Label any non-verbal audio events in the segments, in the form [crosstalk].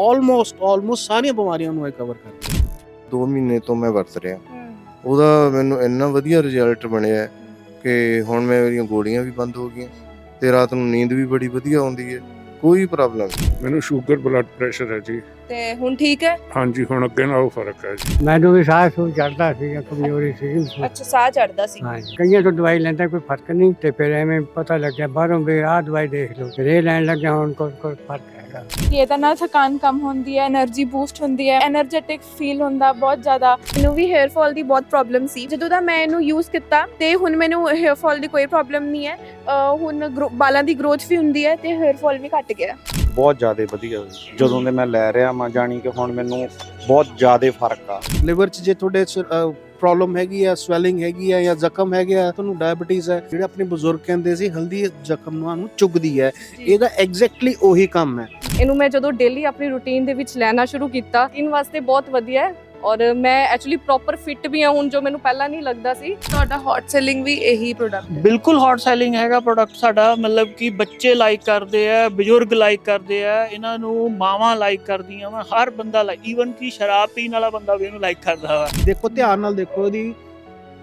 Almost almost ਸਾਰੀਆਂ ਬਿਮਾਰੀਆਂ ਨੂੰ ਇਹ ਕਵਰ ਕਰਦਾ ਹੈ 2 ਮਹੀਨੇ ਤੋਂ ਮੈਂ ਵਰਤ ਰਿਹਾ। ਉਹਦਾ ਮੈਨੂੰ ਇੰਨਾ ਵਧੀਆ ਰਿਜ਼ਲਟ ਬਣਿਆ ਹੈ ਕਿ ਹੁਣ ਮੈਂ ਮੇਰੀਆਂ ਗੋਲੀਆਂ ਵੀ ਬੰਦ ਹੋ ਗਈਆਂ ਤੇ ਰਾਤ ਨੂੰ ਨੀਂਦ ਵੀ ਬੜੀ ਵਧੀਆ ਆਉਂਦੀ ਹੈ। ਕੋਈ ਪ੍ਰੋਬਲਮ ਨਹੀਂ। ਮੈਨੂੰ ਸ਼ੂਗਰ ਬਲੱਡ ਪ੍ਰੈਸ਼ਰ ਹੈ ਜੀ। ਤੇ ਹੁਣ ਠੀਕ ਹੈ? ਹਾਂਜੀ ਹੁਣ ਅੱਗੇ ਨਾਲੋਂ ਫ਼ਰਕ ਹੈ ਜੀ। ਮੈਨੂੰ ਵੀ ਸਾਹ ਸੂ ਚੜਦਾ ਸੀ ਕਮਜ਼ੋਰੀ ਸੀ। ਅੱਛਾ ਸਾਹ ਚੜਦਾ ਸੀ। ਹਾਂ ਕਈਆਂ ਤੋਂ ਦਵਾਈ ਲੈਂਦਾ ਕੋਈ ਫ਼ਰਕ ਨਹੀਂ ਤੇ ਫਿਰ ਐਵੇਂ ਪਤਾ ਲੱਗਿਆ ਬਾਹਰੋਂ ਵੀ ਆਹ ਦਵਾਈ ਦੇਖ ਲਓ ਫਿਰ ਇਹ ਲੈਣ ਲੱਗਿਆ ਹੁਣ ਕੋਈ ਕੋਈ ਫ਼ਰਕ ਹੈਗਾ। ਇਹਦਾ ਨਾਲ ਥਕਾਨ ਕਮ ਹੁੰਦੀ ਹੈ એનર્ਜੀ ਬੂਸਟ ਹੁੰਦੀ ਹੈ એનર્ਜੈਟਿਕ ਫੀਲ ਹੁੰਦਾ ਬਹੁਤ ਜ਼ਿਆਦਾ। ਮੈਨੂੰ ਵੀ ਹੇਅਰ ਫਾਲ ਦੀ ਬਹੁਤ ਪ੍ਰੋਬਲਮ ਸੀ। ਜਦੋਂ ਦਾ ਮੈਂ ਇਹਨੂੰ ਯੂਜ਼ ਕੀਤਾ ਤੇ ਹੁਣ ਮੈਨੂੰ ਹੇਅਰ ਫਾਲ ਦੀ ਕੋਈ ਪ੍ਰੋਬਲਮ ਨਹੀਂ ਹੈ। ਹੁਣ ਬਾਲਾਂ ਦੀ ਗਰੋਥ ਵੀ ਹੁੰਦੀ ਹੈ ਤੇ ਹੇਅਰ ਫਾਲ ਵੀ ਘਟ ਗਿਆ। ਬਹੁਤ ਜ਼ਿਆਦਾ ਵਧੀਆ। ਜਦੋਂ ਦੇ ਮੈਂ ਲੈ ਰਿਹਾ ਮਾਂ ਜਾਣੀ ਕਿ ਹੁਣ ਮੈਨੂੰ ਬਹੁਤ ਜ਼ਿਆਦਾ ਫ਼ਰਕ ਆ। ਲਿਵਰ 'ਚ ਜੇ ਤੁਹਾਡੇ ਪ੍ਰੋਬਲਮ ਹੈਗੀ ਆ ਸਵੈਲਿੰਗ ਹੈਗੀ ਆ ਜਾਂ ਜ਼ਖਮ ਹੈਗੇ ਆ ਤੁਹਾਨੂੰ ਡਾਇਬੀਟੀਜ਼ ਹੈ ਜਿਹੜੇ ਆਪਣੇ ਬਜ਼ੁਰਗ ਕਹਿੰਦੇ ਸੀ ਹਲਦੀ ਜ਼ਖਮ ਨੂੰ ਨੂੰ ਚੁਗਦੀ ਹੈ। ਇਹਦਾ ਐਗਜ਼ੈਕਟਲੀ ਉਹੀ ਕੰਮ ਹੈ। ਇਹਨੂੰ ਮੈਂ ਜਦੋਂ ਡੇਲੀ ਆਪਣੀ ਰੁਟੀਨ ਦੇ ਵਿੱਚ ਲੈਣਾ ਸ਼ੁਰੂ ਕੀਤਾ ਇਨ ਵਾਸਤੇ ਬਹੁਤ ਵਧੀਆ ਹੈ। ਔਰ ਮੈਂ ਐਕਚੁਅਲੀ ਪ੍ਰੋਪਰ ਫਿਟ ਵੀ ਹਾਂ ਹੁਣ ਜੋ ਮੈਨੂੰ ਪਹਿਲਾਂ ਨਹੀਂ ਲੱਗਦਾ ਸੀ। ਤੁਹਾਡਾ ਹੌਟ ਸੈਲਿੰਗ ਵੀ ਇਹੀ ਪ੍ਰੋਡਕਟ ਹੈ। ਬਿਲਕੁਲ ਹੌਟ ਸੈਲਿੰਗ ਹੈਗਾ ਪ੍ਰੋਡਕਟ ਸਾਡਾ ਮਤਲਬ ਕਿ ਬੱਚੇ ਲਾਈਕ ਕਰਦੇ ਆ ਬਜ਼ੁਰਗ ਲਾਈਕ ਕਰਦੇ ਆ ਇਹਨਾਂ ਨੂੰ ਮਾਵਾਂ ਲਾਈਕ ਕਰਦੀਆਂ ਵਾ ਹਰ ਬੰਦਾ ਲਾਈਕ ਈਵਨ ਕਿ ਸ਼ਰਾਬ ਪੀਣ ਵਾਲਾ ਬੰਦਾ ਵੀ ਇਹਨੂੰ ਲਾਈਕ ਕਰਦਾ ਵਾ। ਦੇਖੋ ਧਿਆਨ ਨਾਲ ਦੇਖੋ ਇਹਦੀ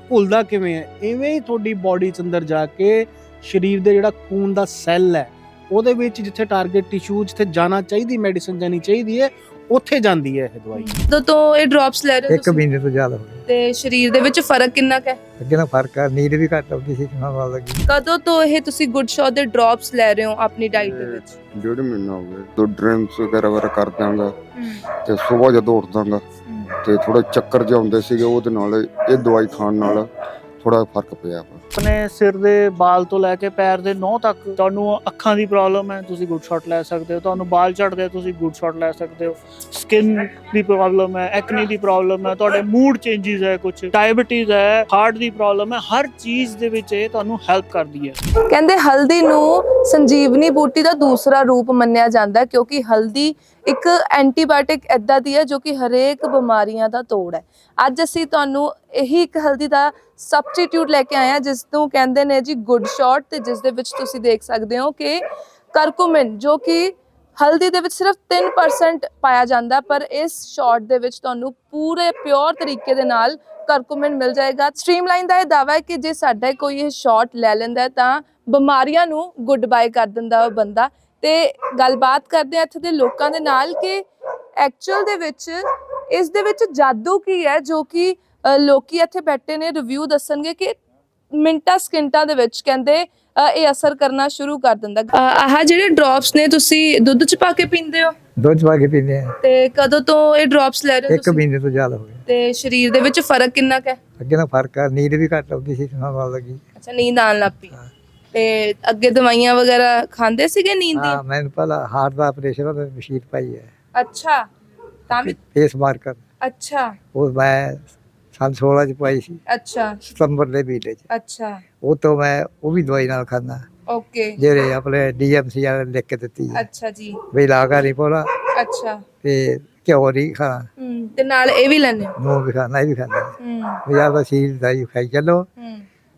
ਭੁੱਲਦਾ ਕਿਵੇਂ ਹੈ। ਇਵੇਂ ਹੀ ਤੁਹਾਡੀ ਬਾਡੀ ਚ ਅੰਦਰ ਜਾ ਕੇ ਸਰੀਰ ਦੇ ਜਿਹੜਾ ਖੂਨ ਦਾ ਸੈੱਲ ਹੈ ਉਹਦੇ ਵਿੱਚ ਜਿੱਥੇ ਟਾਰਗੇਟ ਟਿਸ਼ੂ ਜਿੱਥੇ ਜਾਣਾ ਚਾਹੀਦੀ ਮੈਡੀਸਨ ਜਾਣੀ ਚਾਹੀਦੀ ਹੈ ਉੱਥੇ ਜਾਂਦੀ ਹੈ ਇਹ ਦਵਾਈ। ਜਦੋਂ ਤੋਂ ਇਹ ਡ੍ਰੌਪਸ ਲੈ ਰਹੇ ਹੋ ਇੱਕ ਤੁਸੀਂ? ਮਹੀਨੇ ਤੋਂ ਜ਼ਿਆਦਾ ਹੋ ਗਿਆ ਤੇ ਸਰੀਰ ਦੇ ਵਿੱਚ ਫ਼ਰਕ ਕਿੰਨਾ ਕੁ ਹੈ? ਅੱਗੇ ਨਾਲ ਫ਼ਰਕ ਆ ਨੀਂਦ ਵੀ ਘੱਟ ਆਉਂਦੀ ਸੀ ਨਾਲ ਲੱਗੀ। ਕਦੋਂ ਤੋਂ ਇਹ ਤੁਸੀਂ ਗੁੱਡ ਸ਼ਾਟ ਦੇ ਡ੍ਰੌਪਸ ਲੈ ਰਹੇ ਹੋ ਆਪਣੀ ਡਾਈਟ ਦੇ ਵਿੱਚ? ਡੇਢ ਮਹੀਨਾ ਹੋ ਗਿਆ। ਦੋ ਡਰਿੰਕਸ ਵਗੈਰਾ ਵਗੈਰਾ ਕਰ ਦਾਂਗਾ ਤੇ ਸਵੇਰ ਜਦੋਂ ਉੱਠਦਾਗਾ ਤੇ ਥੋੜਾ ਚੱਕਰ ਜਿਹਾ ਆਉਂਦੇ ਸੀਗੇ ਉਹਦੇ ਨਾਲ ਇਹ ਦਵਾਈ ਖਾਣ ਨਾਲ ਥੋੜਾ ਫ਼ਰਕ ਪਿਆ। ਵਾ ਆਪਣੇ ਸਿਰ ਦੇ ਬਾਲ ਤੋਂ ਲੈ ਕੇ ਪੈਰ ਦੇ ਨੋਹ ਤੱਕ ਤੁਹਾਨੂੰ ਅੱਖਾਂ ਦੀ ਪ੍ਰੋਬਲਮ ਹੈ, ਤੁਸੀਂ ਗੁੱਡ ਸ਼ਾਟ ਲੈ ਸਕਦੇ ਹੋ। ਤੁਹਾਨੂੰ ਬਾਲ ਝੜਦੇ ਆ, ਤੁਸੀਂ ਗੁੱਡ ਸ਼ਾਟ ਲੈ ਸਕਦੇ ਹੋ। ਸਕਿਨ ਦੀ ਪ੍ਰੋਬਲਮ ਹੈ ਐਕਨੀ ਦੀ ਪ੍ਰੋਬਲਮ ਹੈ, ਤੁਹਾਡੇ ਮੂਡ ਚੇਂਜਸ ਹੈ ਕੁਝ ਡਾਇਬੀਟੀਜ਼ ਹੈ ਹਾਰਟ ਦੀ ਪ੍ਰੋਬਲਮ ਹੈ, ਹਰ ਚੀਜ਼ ਦੇ ਵਿੱਚ ਇਹ ਤੁਹਾਨੂੰ ਹੈਲਪ ਕਰਦੀ ਹੈ। ਕਹਿੰਦੇ ਹਲਦੀ ਨੂੰ ਸੰਜੀਵਨੀ ਬੂਟੀ ਦਾ ਦੂਸਰਾ ਰੂਪ ਮੰਨਿਆ ਜਾਂਦਾ ਕਿਉਂਕਿ ਹਲਦੀ ਇੱਕ ਐਂਟੀਬਾਇਓਟਿਕ ਐਦਾਂ ਦੀ ਹੈ ਜੋ ਕਿ ਹਰੇਕ ਬਿਮਾਰੀਆਂ ਦਾ ਤੋੜ ਹੈ। ਅੱਜ ਅਸੀਂ ਤੁਹਾਨੂੰ ਇਹੀ ਇੱਕ ਹਲਦੀ ਦਾ ਸਬਸਟੀਟਿਊਟ ਲੈ ਕੇ ਆਏ ਹਾਂ ਜਿਸ ਨੂੰ ਕਹਿੰਦੇ ਨੇ ਜੀ ਗੁੱਡ ਸ਼ਾਟ ਤੇ ਜਿਸ ਦੇ ਵਿੱਚ ਤੁਸੀਂ ਦੇਖ ਸਕਦੇ ਹੋ ਕਿ ਕਰਕੂਮਿਨ ਜੋ ਕਿ ਹਲਦੀ ਦੇ ਵਿੱਚ ਸਿਰਫ 3% ਪਾਇਆ ਜਾਂਦਾ ਪਰ ਇਸ ਸ਼ਾਟ ਦੇ ਵਿੱਚ ਤੁਹਾਨੂੰ ਪੂਰੇ ਪਿਓਰ ਤਰੀਕੇ ਦੇ ਨਾਲ ਕਰਕੂਮਿਨ ਮਿਲ ਜਾਏਗਾ। ਸਟ੍ਰੀਮਲਾਈਨ ਦਾ ਇਹ ਦਾਵਾ ਹੈ ਕਿ ਜੇ ਸਾਡਾ ਕੋਈ ਇਹ ਸ਼ਾਟ ਲੈ ਲੈਂਦਾ ਤਾਂ ਬਿਮਾਰੀਆਂ ਨੂੰ ਗੁੱਡ ਬਾਏ ਕਰ ਦਿੰਦਾ ਉਹ ਬੰਦਾ। ਤੇ ਗੱਲਬਾਤ ਕਰਦੇ ਆ ਇੱਥੇ ਦੇ ਲੋਕਾਂ ਦੇ ਨਾਲ ਕਿ ਐਕਚੁਅਲ ਦੇ ਵਿੱਚ ਇਸ ਦੇ ਵਿੱਚ ਜਾਦੂ ਕੀ ਹੈ ਜੋ ਕਿ ਲੋਕੀ ਇੱਥੇ ਬੈਠੇ ਨੇ ਰਿਵਿਊ ਦੱਸਣਗੇ ਕਿ ਮਿੰਟਾਂ ਸਕਿੰਟਾਂ ਦੇ ਵਿੱਚ ਕਹਿੰਦੇ ਇਹ ਅਸਰ ਕਰਨਾ ਸ਼ੁਰੂ ਕਰ ਦਿੰਦਾ। ਆਹ ਜਿਹੜੇ ਡ੍ਰੌਪਸ ਨੇ ਤੁਸੀਂ ਦੁੱਧ ਚ ਪਾ ਕੇ ਪੀਂਦੇ ਹੋ? ਦੁੱਧ ਪਾ ਕੇ ਪੀਂਦੇ ਆ ਤੇ ਕਦੋਂ ਤੋਂ ਇਹ ਡ੍ਰੌਪਸ ਲੈ ਰਹੇ ਹੋ ਇੱਕ ਮਹੀਨੇ ਤੋਂ ਜ਼ਿਆਦਾ ਹੋ ਗਿਆ ਤੇ ਸਰੀਰ ਦੇ ਵਿੱਚ ਫ਼ਰਕ ਕਿੰਨਾ ਕੁ ਹੈ? ਅੱਗੇ ਨਾਲ ਫ਼ਰਕ ਆ ਨੀਂਦ ਵੀ ਘੱਟ ਆਉਂਦੀ ਸੀ ਨਾਲ ਲੱਗੀ। ਅੱਛਾ ਨੀਂਦ ਆਉਣ ਲੱਗ ਪਈ। ਤੇ ਅੱਗੇ ਦਵਾਈਆਂ ਵਗੈਰਾ ਖਾਂਦੇ ਸੀਗੇ ਨੀਂਦ ਹਾਂ ਦੀ ਮੈਨੂੰ ਪਹਿਲਾਂ ਹਾਰਟ ਦਾ ਆਪਰੇਸ਼ਨ ਉਹਦਾ ਮਸ਼ੀਨ ਪਾਈ ਹੈ। ਅੱਛਾ ਤਾਂ ਵੀ ਫੇਸ ਮਾਰਕਰ ਅੱਛਾ। ਉਹ ਮੈਂ ਸੰਨ 16 ਚ ਪਾਈ ਸੀ। ਅੱਛਾ। ਸਤੰਬਰ ਦੇ ਮਹੀਨੇ ਚ। ਅੱਛਾ। ਉਹ ਤੋਂ ਮੈਂ ਉਹ ਵੀ ਦਵਾਈ ਨਾਲ ਖਾਂਦਾ। ਓਕੇ। ਜਿਹੜੇ ਆਪਣੇ ਡੀਐਮਸੀ ਵਾਲੇ ਨੇ ਲਿਖ ਕੇ ਦਿੱਤੀ ਹੈ ਅੱਛਾ ਜੀ। ਵੀ ਲਾਗਾ ਨਹੀਂ ਪੋਲਾ ਅੱਛਾ। ਤੇ ਘਿਓ ਨਹੀਂ ਖਾਣਾ। ਹੂੰ ਤੇ ਨਾਲ ਇਹ ਵੀ ਲੈਣੇ ਨੂੰ ਵੀ ਖਾਣਾ ਇਹ ਵੀ ਖਾਣਾ ਹੂੰ। ਵੀ ਆਪਦਾ ਸੀਲ ਦਵਾਈ ਖਾਈ ਚੱਲੋ। ਹੂੰ।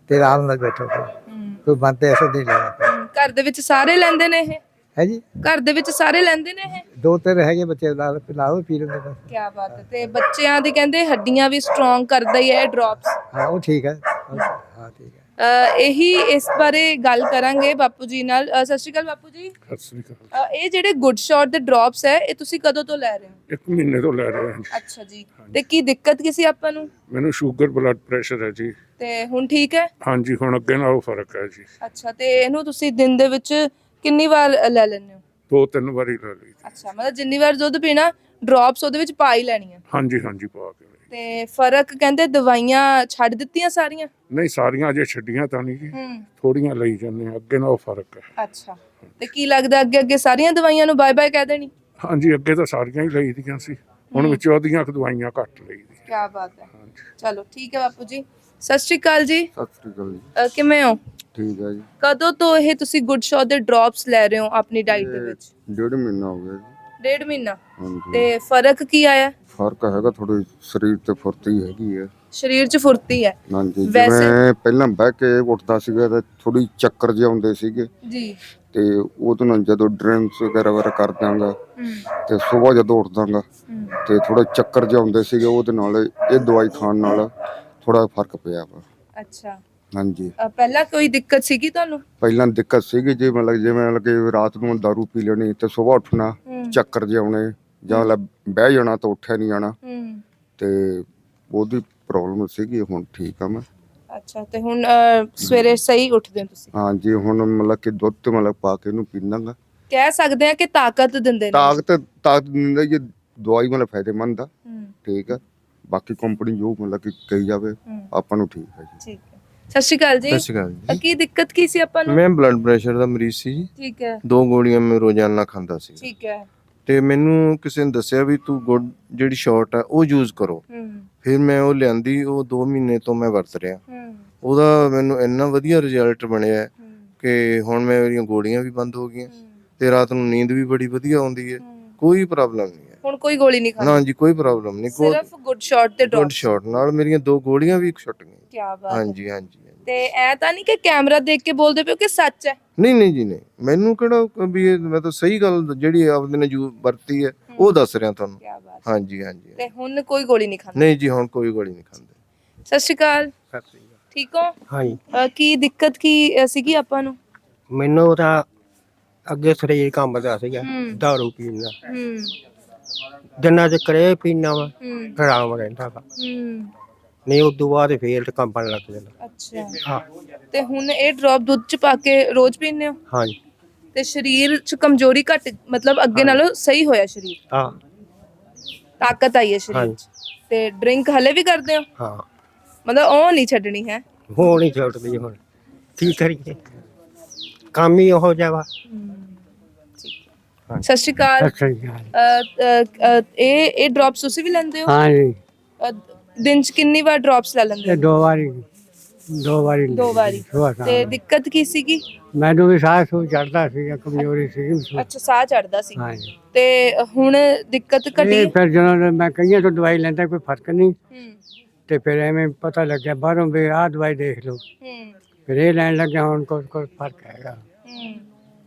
ਤੇ ਆਰਾਮ ਨਾਲ ਬੈਠੋ ਹੂੰ ਕੋਈ ਬੰਦੇ ਐਸਾ ਨਹੀਂ ਲੈਣਾ। ਘਰ ਦੇ ਵਿੱਚ ਸਾਰੇ ਲੈਂਦੇ ਨੇ ਇਹ? ਹੈ ਜੀ। ਘਰ ਦੇ ਵਿੱਚ ਸਾਰੇ ਲੈਂਦੇ ਨੇ ਇਹ? ਦੋ ਤਿੰਨ ਹੈਗੇ ਬੱਚੇ ਨਾਲ ਲਾਓ ਪੀ ਲੈਂਦੇ ਬਸ ਕੀ ਬਾਤ ਹੈ। ਤੇ ਬੱਚਿਆਂ ਦੀ ਕਹਿੰਦੇ ਹੱਡੀਆਂ ਵੀ ਸਟਰੋਂਗ ਕਰਦਾ ਹੀ ਹੈ ਡ੍ਰੌਪਸ ਹਾਂ ਉਹ ਠੀਕ ਹੈ। ਹਾਂ ਠੀਕ ਹੈ। ਇਹੀ ਇਸ ਬਾਰੇ ਗੱਲ ਕਰਾਂਗੇ ਬਾਪੂ ਜੀ ਨਾਲ। ਅ, ਸਤਿ ਸ਼੍ਰੀ ਅਕਾਲ ਬਾਪੂ ਜੀ। ਸਤਿ ਸ੍ਰੀ ਅਕਾਲ। ਅ, ਇਹ ਜਿਹੜੇ ਗੁੱਡ ਸ਼ਾਟ ਦੇ ਡ੍ਰੌਪਸ ਹੈ ਇਹ ਤੁਸੀਂ ਕਦੋਂ ਤੋਂ ਲੈ ਰਹੇ ਹੋ? ਇੱਕ ਮਹੀਨੇ ਤੋਂ ਲੈ ਰਹੇ ਹਾਂ। ਜੀ ਅੱਛਾ ਜੀ। ਤੇ ਕੀ ਦਿੱਕਤ ਕੀ ਸੀ ਆਪਾਂ ਨੂੰ? ਮੈਨੂੰ ਸ਼ੂਗਰ ਬਲੱਡ ਪ੍ਰੈਸ਼ਰ ਹੈ ਜੀ। ਤੇ ਹੁਣ ਠੀਕ ਹੈ? ਹਾਂਜੀ ਹੁਣ ਅੱਗੇ ਨਾਲੋਂ ਫ਼ਰਕ ਹੈ ਜੀ। ਅੱਛਾ ਤੇ ਇਹਨੂੰ ਤੁਸੀਂ ਦਿਨ ਦੇ ਵਿੱਚ ਕਿੰਨੀ ਵਾਰ ਲੈ ਲੈਂਦੇ ਹੋ? ਦੋ ਤਿੰਨ ਵਾਰੀ ਲੈ ਲਈ। ਅੱਛਾ ਮਤਲਬ ਜਿੰਨੀ ਵਾਰ ਦੁੱਧ ਪੀਣਾ ਡ੍ਰੌਪਸ ਉਹਦੇ ਵਿੱਚ ਪਾ ਹੀ ਲੈਣੀਆਂ। ਹਾਂਜੀ ਹਾਂਜੀ ਪਾ ਕੇ। ਤੇ ਫ਼ਰਕ ਕਹਿੰਦੇ ਦਵਾਈਆਂ ਛੱਡ ਦਿੱਤੀਆਂ ਸਾਰੀਆਂ? ਨਹੀਂ ਸਾਰੀਆਂ ਅਜੇ ਛੱਡੀਆਂ ਤਾਂ ਨਹੀਂ ਜੀ ਹੂੰ। ਥੋੜੀਆਂ ਲਈ ਜਾਂਦੇ ਹਾਂ ਅੱਗੇ ਨਾਲੋਂ ਫ਼ਰਕ ਹੈ। ਅੱਛਾ। ਤੇ ਕੀ ਲੱਗਦਾ ਅੱਗੇ ਅੱਗੇ ਸਾਰੀਆਂ ਦਵਾਈਆਂ ਨੂੰ ਬਾਏ ਬਾਏ ਕਹਿ ਦੇਣੀ? ਹਾਂਜੀ ਅੱਗੇ ਤਾਂ ਸਾਰੀਆਂ ਹੀ ਲਈ ਦੀਆਂ ਸੀ। ਹੁਣ ਵਿੱਚੋਂ ਉਹਦੀਆਂ ਕੁ ਦਵਾਈਆਂ ਘੱਟ ਲਈ ਦੀਆਂ। ਕੀ ਬਾਤ ਹੈ। ਚਲੋ ਠੀਕ ਹੈ ਬਾਪੂ ਜੀ। ਸਤਿ ਸ਼੍ਰੀ ਅਕਾਲ ਜੀ। ਸਤਿ ਸ੍ਰੀ ਅਕਾਲ ਜੀ। ਕਿਵੇਂ ਹੋ? ਠੀਕ ਹੈ ਜੀ। ਕਦੋਂ ਤੋਂ ਇਹ ਤੁਸੀਂ ਗੁੱਡ ਸ਼ਾਟ ਦੇ ਡ੍ਰੌਪਸ ਲੈ ਰਹੇ ਹੋ ਆਪਣੀ ਡਾਈਟ ਦੇ ਵਿੱਚ? ਡੇਢ ਮਹੀਨਾ ਹੋ ਗਿਆ ਜੀ। ਡੇਢ ਮਹੀਨਾ। ਹਾਂਜੀ। ਤੇ ਫ਼ਰਕ ਕੀ ਆਇਆ? ਫ਼ਰਕ ਹੈਗਾ ਥੋੜੀ ਸਰੀਰ ਤੇ ਫੁਰਤੀ ਹੈਗੀ ਹੈ ਸਰੀਰ 'ਚ ਫੁਰਤੀ ਹੈ। ਹਾਂਜੀ ਵੈਸੇ- ਜਿਵੇਂ ਪਹਿਲਾਂ ਬਹਿ ਕੇ ਉੱਠਦਾ ਸੀਗਾ ਤੇ ਥੋੜੀ ਚੱਕਰ ਜਿਹੇ ਆਉਂਦੇ ਸੀਗੇ। ਜੀ। ਤੇ ਉਹਦੇ ਨਾਲ ਜਦੋਂ ਡਰਿੰਕਸ ਵਗੈਰਾ ਵਗੈਰਾ ਕਰ ਦਾਂਗਾ ਤੇ ਸਵੇਰ ਜਦੋਂ ਉੱਠਦਾਗਾ ਤੇ ਥੋੜਾ ਚੱਕਰ ਜਿਹਾ ਆਉਂਦੇ ਸੀਗੇ ਉਹਦੇ ਨਾਲ ਇਹ ਦਵਾਈ ਖਾਣ ਨਾਲ ਥੋੜਾ ਫ਼ਰਕ ਪਿਆ ਵਾ। ਅੱਛਾ। ਹਾਂਜੀ। ਅ, ਪਹਿਲਾਂ ਕੋਈ ਦਿੱਕਤ ਸੀਗੀ ਤੁਹਾਨੂੰ? ਪਹਿਲਾਂ ਦਿੱਕਤ ਸੀਗੀ ਜੇ ਮਤਲਬ ਜਿਵੇਂ ਮਤਲਬ ਕਿ ਰਾਤ ਨੂੰ ਦਾਰੂ ਪੀ ਲੈਣੀ ਤੇ ਸਵੇਰ ਉੱਠਣਾ ਚੱਕਰ ਜਿਹੇ ਆਉਣੇ। ਜਾਂ ਲੈ ਬਹਿ ਜਾਣਾ ਤਾਂ ਉੱਠਿਆ ਨਹੀਂ ਜਾਣਾ। ਹੂੰ। ਤੇ ਉਹਦੀ ਪ੍ਰੋਬਲਮ ਸੀਗੀ ਹੁਣ ਠੀਕ ਆ ਮੈਂ। ਅੱਛਾ ਤੇ ਹੁਣ ਸਵੇਰੇ ਸਹੀ ਉੱਠਦੇ ਹੋ ਤੁਸੀਂ? ਹਾਂਜੀ ਹੁਣ ਮਤਲਬ ਕਿ ਦੁੱਧ ਤੇ ਮਤਲਬ ਪਾ ਕੇ ਇਹਨੂੰ ਪੀਣਾਗਾ ਕਹਿ ਸਕਦੇ ਆ ਕਿ ਤਾਕਤ ਦਿੰਦੇ ਨੇ? ਤਾਕਤ ਤਾਕਤ ਦਿੰਦਾ ਜੀ ਦਵਾਈ ਮਤਲਬ ਫਾਇਦੇਮੰਦ ਆ। ਹੂੰ, ਠੀਕ ਆ। ਬਾਕੀ ਕੰਪਨੀ ਜੋ ਮਤਲਬ ਕਿ ਕਹੀ ਜਾਵੇ ਹੂੰ, ਆਪਾਂ ਨੂੰ ਠੀਕ ਹੈ ਜੀ। ਠੀਕ ਹੈ ਸਤਿ ਸ਼੍ਰੀ ਅਕਾਲ ਜੀ। ਸਤਿ ਸ਼੍ਰੀ ਅਕਾਲ ਅ, ਜੀ ਕੀ ਦਿੱਕਤ ਕੀ ਸੀ ਆਪਾਂ ਨੂੰ? ਮੈਂ ਬਲੱਡ ਪ੍ਰੈਸ਼ਰ ਦਾ ਮਰੀਜ਼ ਸੀ ਜੀ। ਠੀਕ ਹੈ ਦੋ ਗੋਲੀਆਂ ਮੈਂ ਰੋਜ਼ਾਨਾ ਖਾਂਦਾ ਸੀ। ਠੀਕ ਹੈ ਤੇ ਮੈਨੂੰ ਕਿਸੇ ਨੇ ਦੱਸਿਆ ਵੀ ਤੂੰ ਗੁੱਡ ਜਿਹੜੀ ਸ਼ਾਰਟ ਆ ਉਹ ਯੂਜ਼ ਕਰੋ। ਫਿਰ ਮੈਂ ਉਹ ਲਿਆਂਦੀ ਉਹ 2 ਮਹੀਨੇ ਤੋਂ ਮੈਂ ਵਰਤ ਰਿਹਾ। ਉਹਦਾ ਮੈਨੂੰ ਇੰਨਾ ਵਧੀਆ ਰਿਜ਼ਲਟ ਬਣਿਆ ਕਿ ਹੁਣ ਮੈਂ ਮੇਰੀਆਂ ਗੋਲੀਆਂ ਵੀ ਬੰਦ ਹੋ ਗਈਆਂ। ਤੇ ਰਾਤ ਨੂੰ ਨੀਂਦ ਵੀ ਬੜੀ ਵਧੀਆ ਆਉਂਦੀ ਹੈ। ਕੋਈ ਪ੍ਰੋਬਲਮ ਨਹੀਂ ਹੈ। ਹੁਣ ਕੋਈ ਗੋਲੀ ਨਹੀਂ ਖਾਣੀ ਨਾ ਜੀ ਕੋਈ ਪ੍ਰੋਬਲਮ ਨਹੀਂ। ਸਿਰਫ ਗੁੱਡ ਸ਼ਾਟ ਤੇ ਗੁੱਡ ਡ੍ਰੌਪ ਸ਼ਾਟ ਨਾਲ ਮੇਰੀਆਂ ਦੋ ਗੋਲੀਆਂ ਵੀ ਛੁੱਟ ਗਈਆਂ। ਕੀ ਬਾਤ ਹਾਂਜੀ ਹਾਂਜੀ ਹਾਂਜੀ। ਤੇ ਐ ਤਾਂ ਨਹੀਂ ਕਿ ਕੈਮਰਾ ਦੇਖ ਕੇ ਬੋਲਦੇ ਪਿਓ ਕਿ ਸੱਚ ਹੈ ਨਹੀਂ ਨਹੀਂ ਜੀ ਨਹੀਂ। ਮੈਨੂੰ ਕਿਹੜਾ ਵੀ ਇਹ- ਮੈਂ ਤਾਂ ਸਹੀ ਗੱਲ ਜਿਹੜੀ ਆਪਦੇ ਨੇ ਜੂ ਵਰਤੀ ਹੈ ਉਹ ਦੱਸ ਰਿਹਾ ਤੁਹਾਨੂੰ। ਕੀ ਬਾਤ। ਹਾਂਜੀ ਹਾਂਜੀ। ਤੇ ਹੁਣ ਕੋਈ ਗੋਲੀ ਨਹੀਂ ਖਾਂਦੇ? ਨਹੀਂ ਜੀ ਹੁਣ ਕੋਈ ਗੋਲੀ ਨਹੀਂ ਖਾਂਦੇ। ਸਤਿ ਸ਼੍ਰੀ ਅਕਾਲ। ਠੀਕ ਹੋ? ਹਾਂਜੀ। ਅ, ਕੀ ਦਿੱਕਤ ਕੀ ਅ, ਸੀਗੀ ਆਪਾਂ ਨੂੰ? ਮੈਨੂੰ ਤਾਂ ਅੱਗੇ ਸਰੀਰ ਕੰਬਦਾ ਸੀਗਾ ਹੂੰ। ਦਾਰੂ ਪੀਣ ਦਾ। ਹੂੰ। ਦਿਨਾਂ ਚ ਕਰੇ ਪੀਣਾ ਵਾ ਹੂੰ। ਆਰਾਮ ਰਹਿੰਦਾ ਵਾ। ਹੂੰ। ਨਹੀਂ ਉਸ ਤੋਂ ਬਾਅਦ ਫੇਰ ਕੰਬਣ ਲੱਗ ਜਾਂਦਾ। ਅੱਛਾ। ਹਾਂ। ਤੇ ਹੁਣ ਇਹ ਡ੍ਰੌਪ ਦੁੱਧ ਚ ਪਾ ਕੇ ਰੋਜ਼ ਪੀਂਦੇ ਹੋ? ਹਾਂਜੀ। ਤੇ ਸਰੀਰ ਚ ਕਮਜ਼ੋਰੀ ਘਟ ਮਤਲਬ ਅੱਗੇ ਨਾਲੋਂ ਸਹੀ ਹੋਇਆ ਸਰੀਰ? ਹਾਂ। ਤਾਕਤ ਆਈ ਹੈ ਸਰੀਰ ਚ। ਤੇ ਡਰਿੰਕ ਹਲੇ ਵੀ ਕਰਦੇ ਹੋ? ਹਾਂ। ਮਤਲਬ ਉਹ ਨਹੀਂ ਛੱਡਣੀ ਹੈ? ਹੋ ਨਹੀਂ ਛੁੱਟਦੀ ਹੁਣ। ਕੀ ਕਰੀਏ? ਕੰਮ ਹੀ ਉਹ ਜਿਹਾ ਵਾ। ਸਤਿ ਸ਼੍ਰੀ ਅਕਾਲ। ਅੱਛਾ ਜੀ ਹਾਂ ਅ, ਅ, ਅ, ਇਹ ਇਹ ਡ੍ਰੌਪਸ ਤੁਸੀਂ ਵੀ ਲੈਂਦੇ ਹੋ? ਜੀ ਅ, ਦਿਨ ਚ ਕਿੰਨੀ ਵਾਰ ਡ੍ਰੌਪਸ ਲੈ ਲੈਂਦੇ ਇਹ ਹੋ? ਦੋ ਵਾਰੀ ਦੋ ਵਾਰੀ ਦੋ ਵਾਰੀ। ਤੇ ਦਿੱਕਤ ਕੀ ਸੀਗੀ? ਮੈਨੂੰ ਵੀ ਸਾਹ ਸੂ ਚੜਦਾ ਸੀਗਾ ਕਮਜ਼ੋਰੀ ਸੀਗੀ ਅੱਛਾ ਸਾਹ ਚੜਦਾ ਸੀ। ਹਾਂਜੀ। ਤੇ ਹੁਣ ਦਿੱਕਤ ਘਟੀ? ਇਹ ਫਿਰ ਜਦੋਂ ਮੈਂ ਕਈਆਂ ਤੋਂ ਦਵਾਈ ਲੈਂਦਾ ਕੋਈ ਫ਼ਰਕ ਨਹੀਂ। ਹੂੰ। ਤੇ ਫਿਰ ਐਵੇਂ ਪਤਾ ਲੱਗਿਆ ਬਾਹਰੋਂ ਵੀ ਆਹ ਦਵਾਈ ਦੇਖ ਲਓ। ਹੂੰ। ਫਿਰ ਇਹ ਲੈਣ ਲੱਗਿਆ ਹੁਣ ਕੋਈ ਕੋਈ ਫ਼ਰਕ ਹੈਗਾ। ਹੂੰ।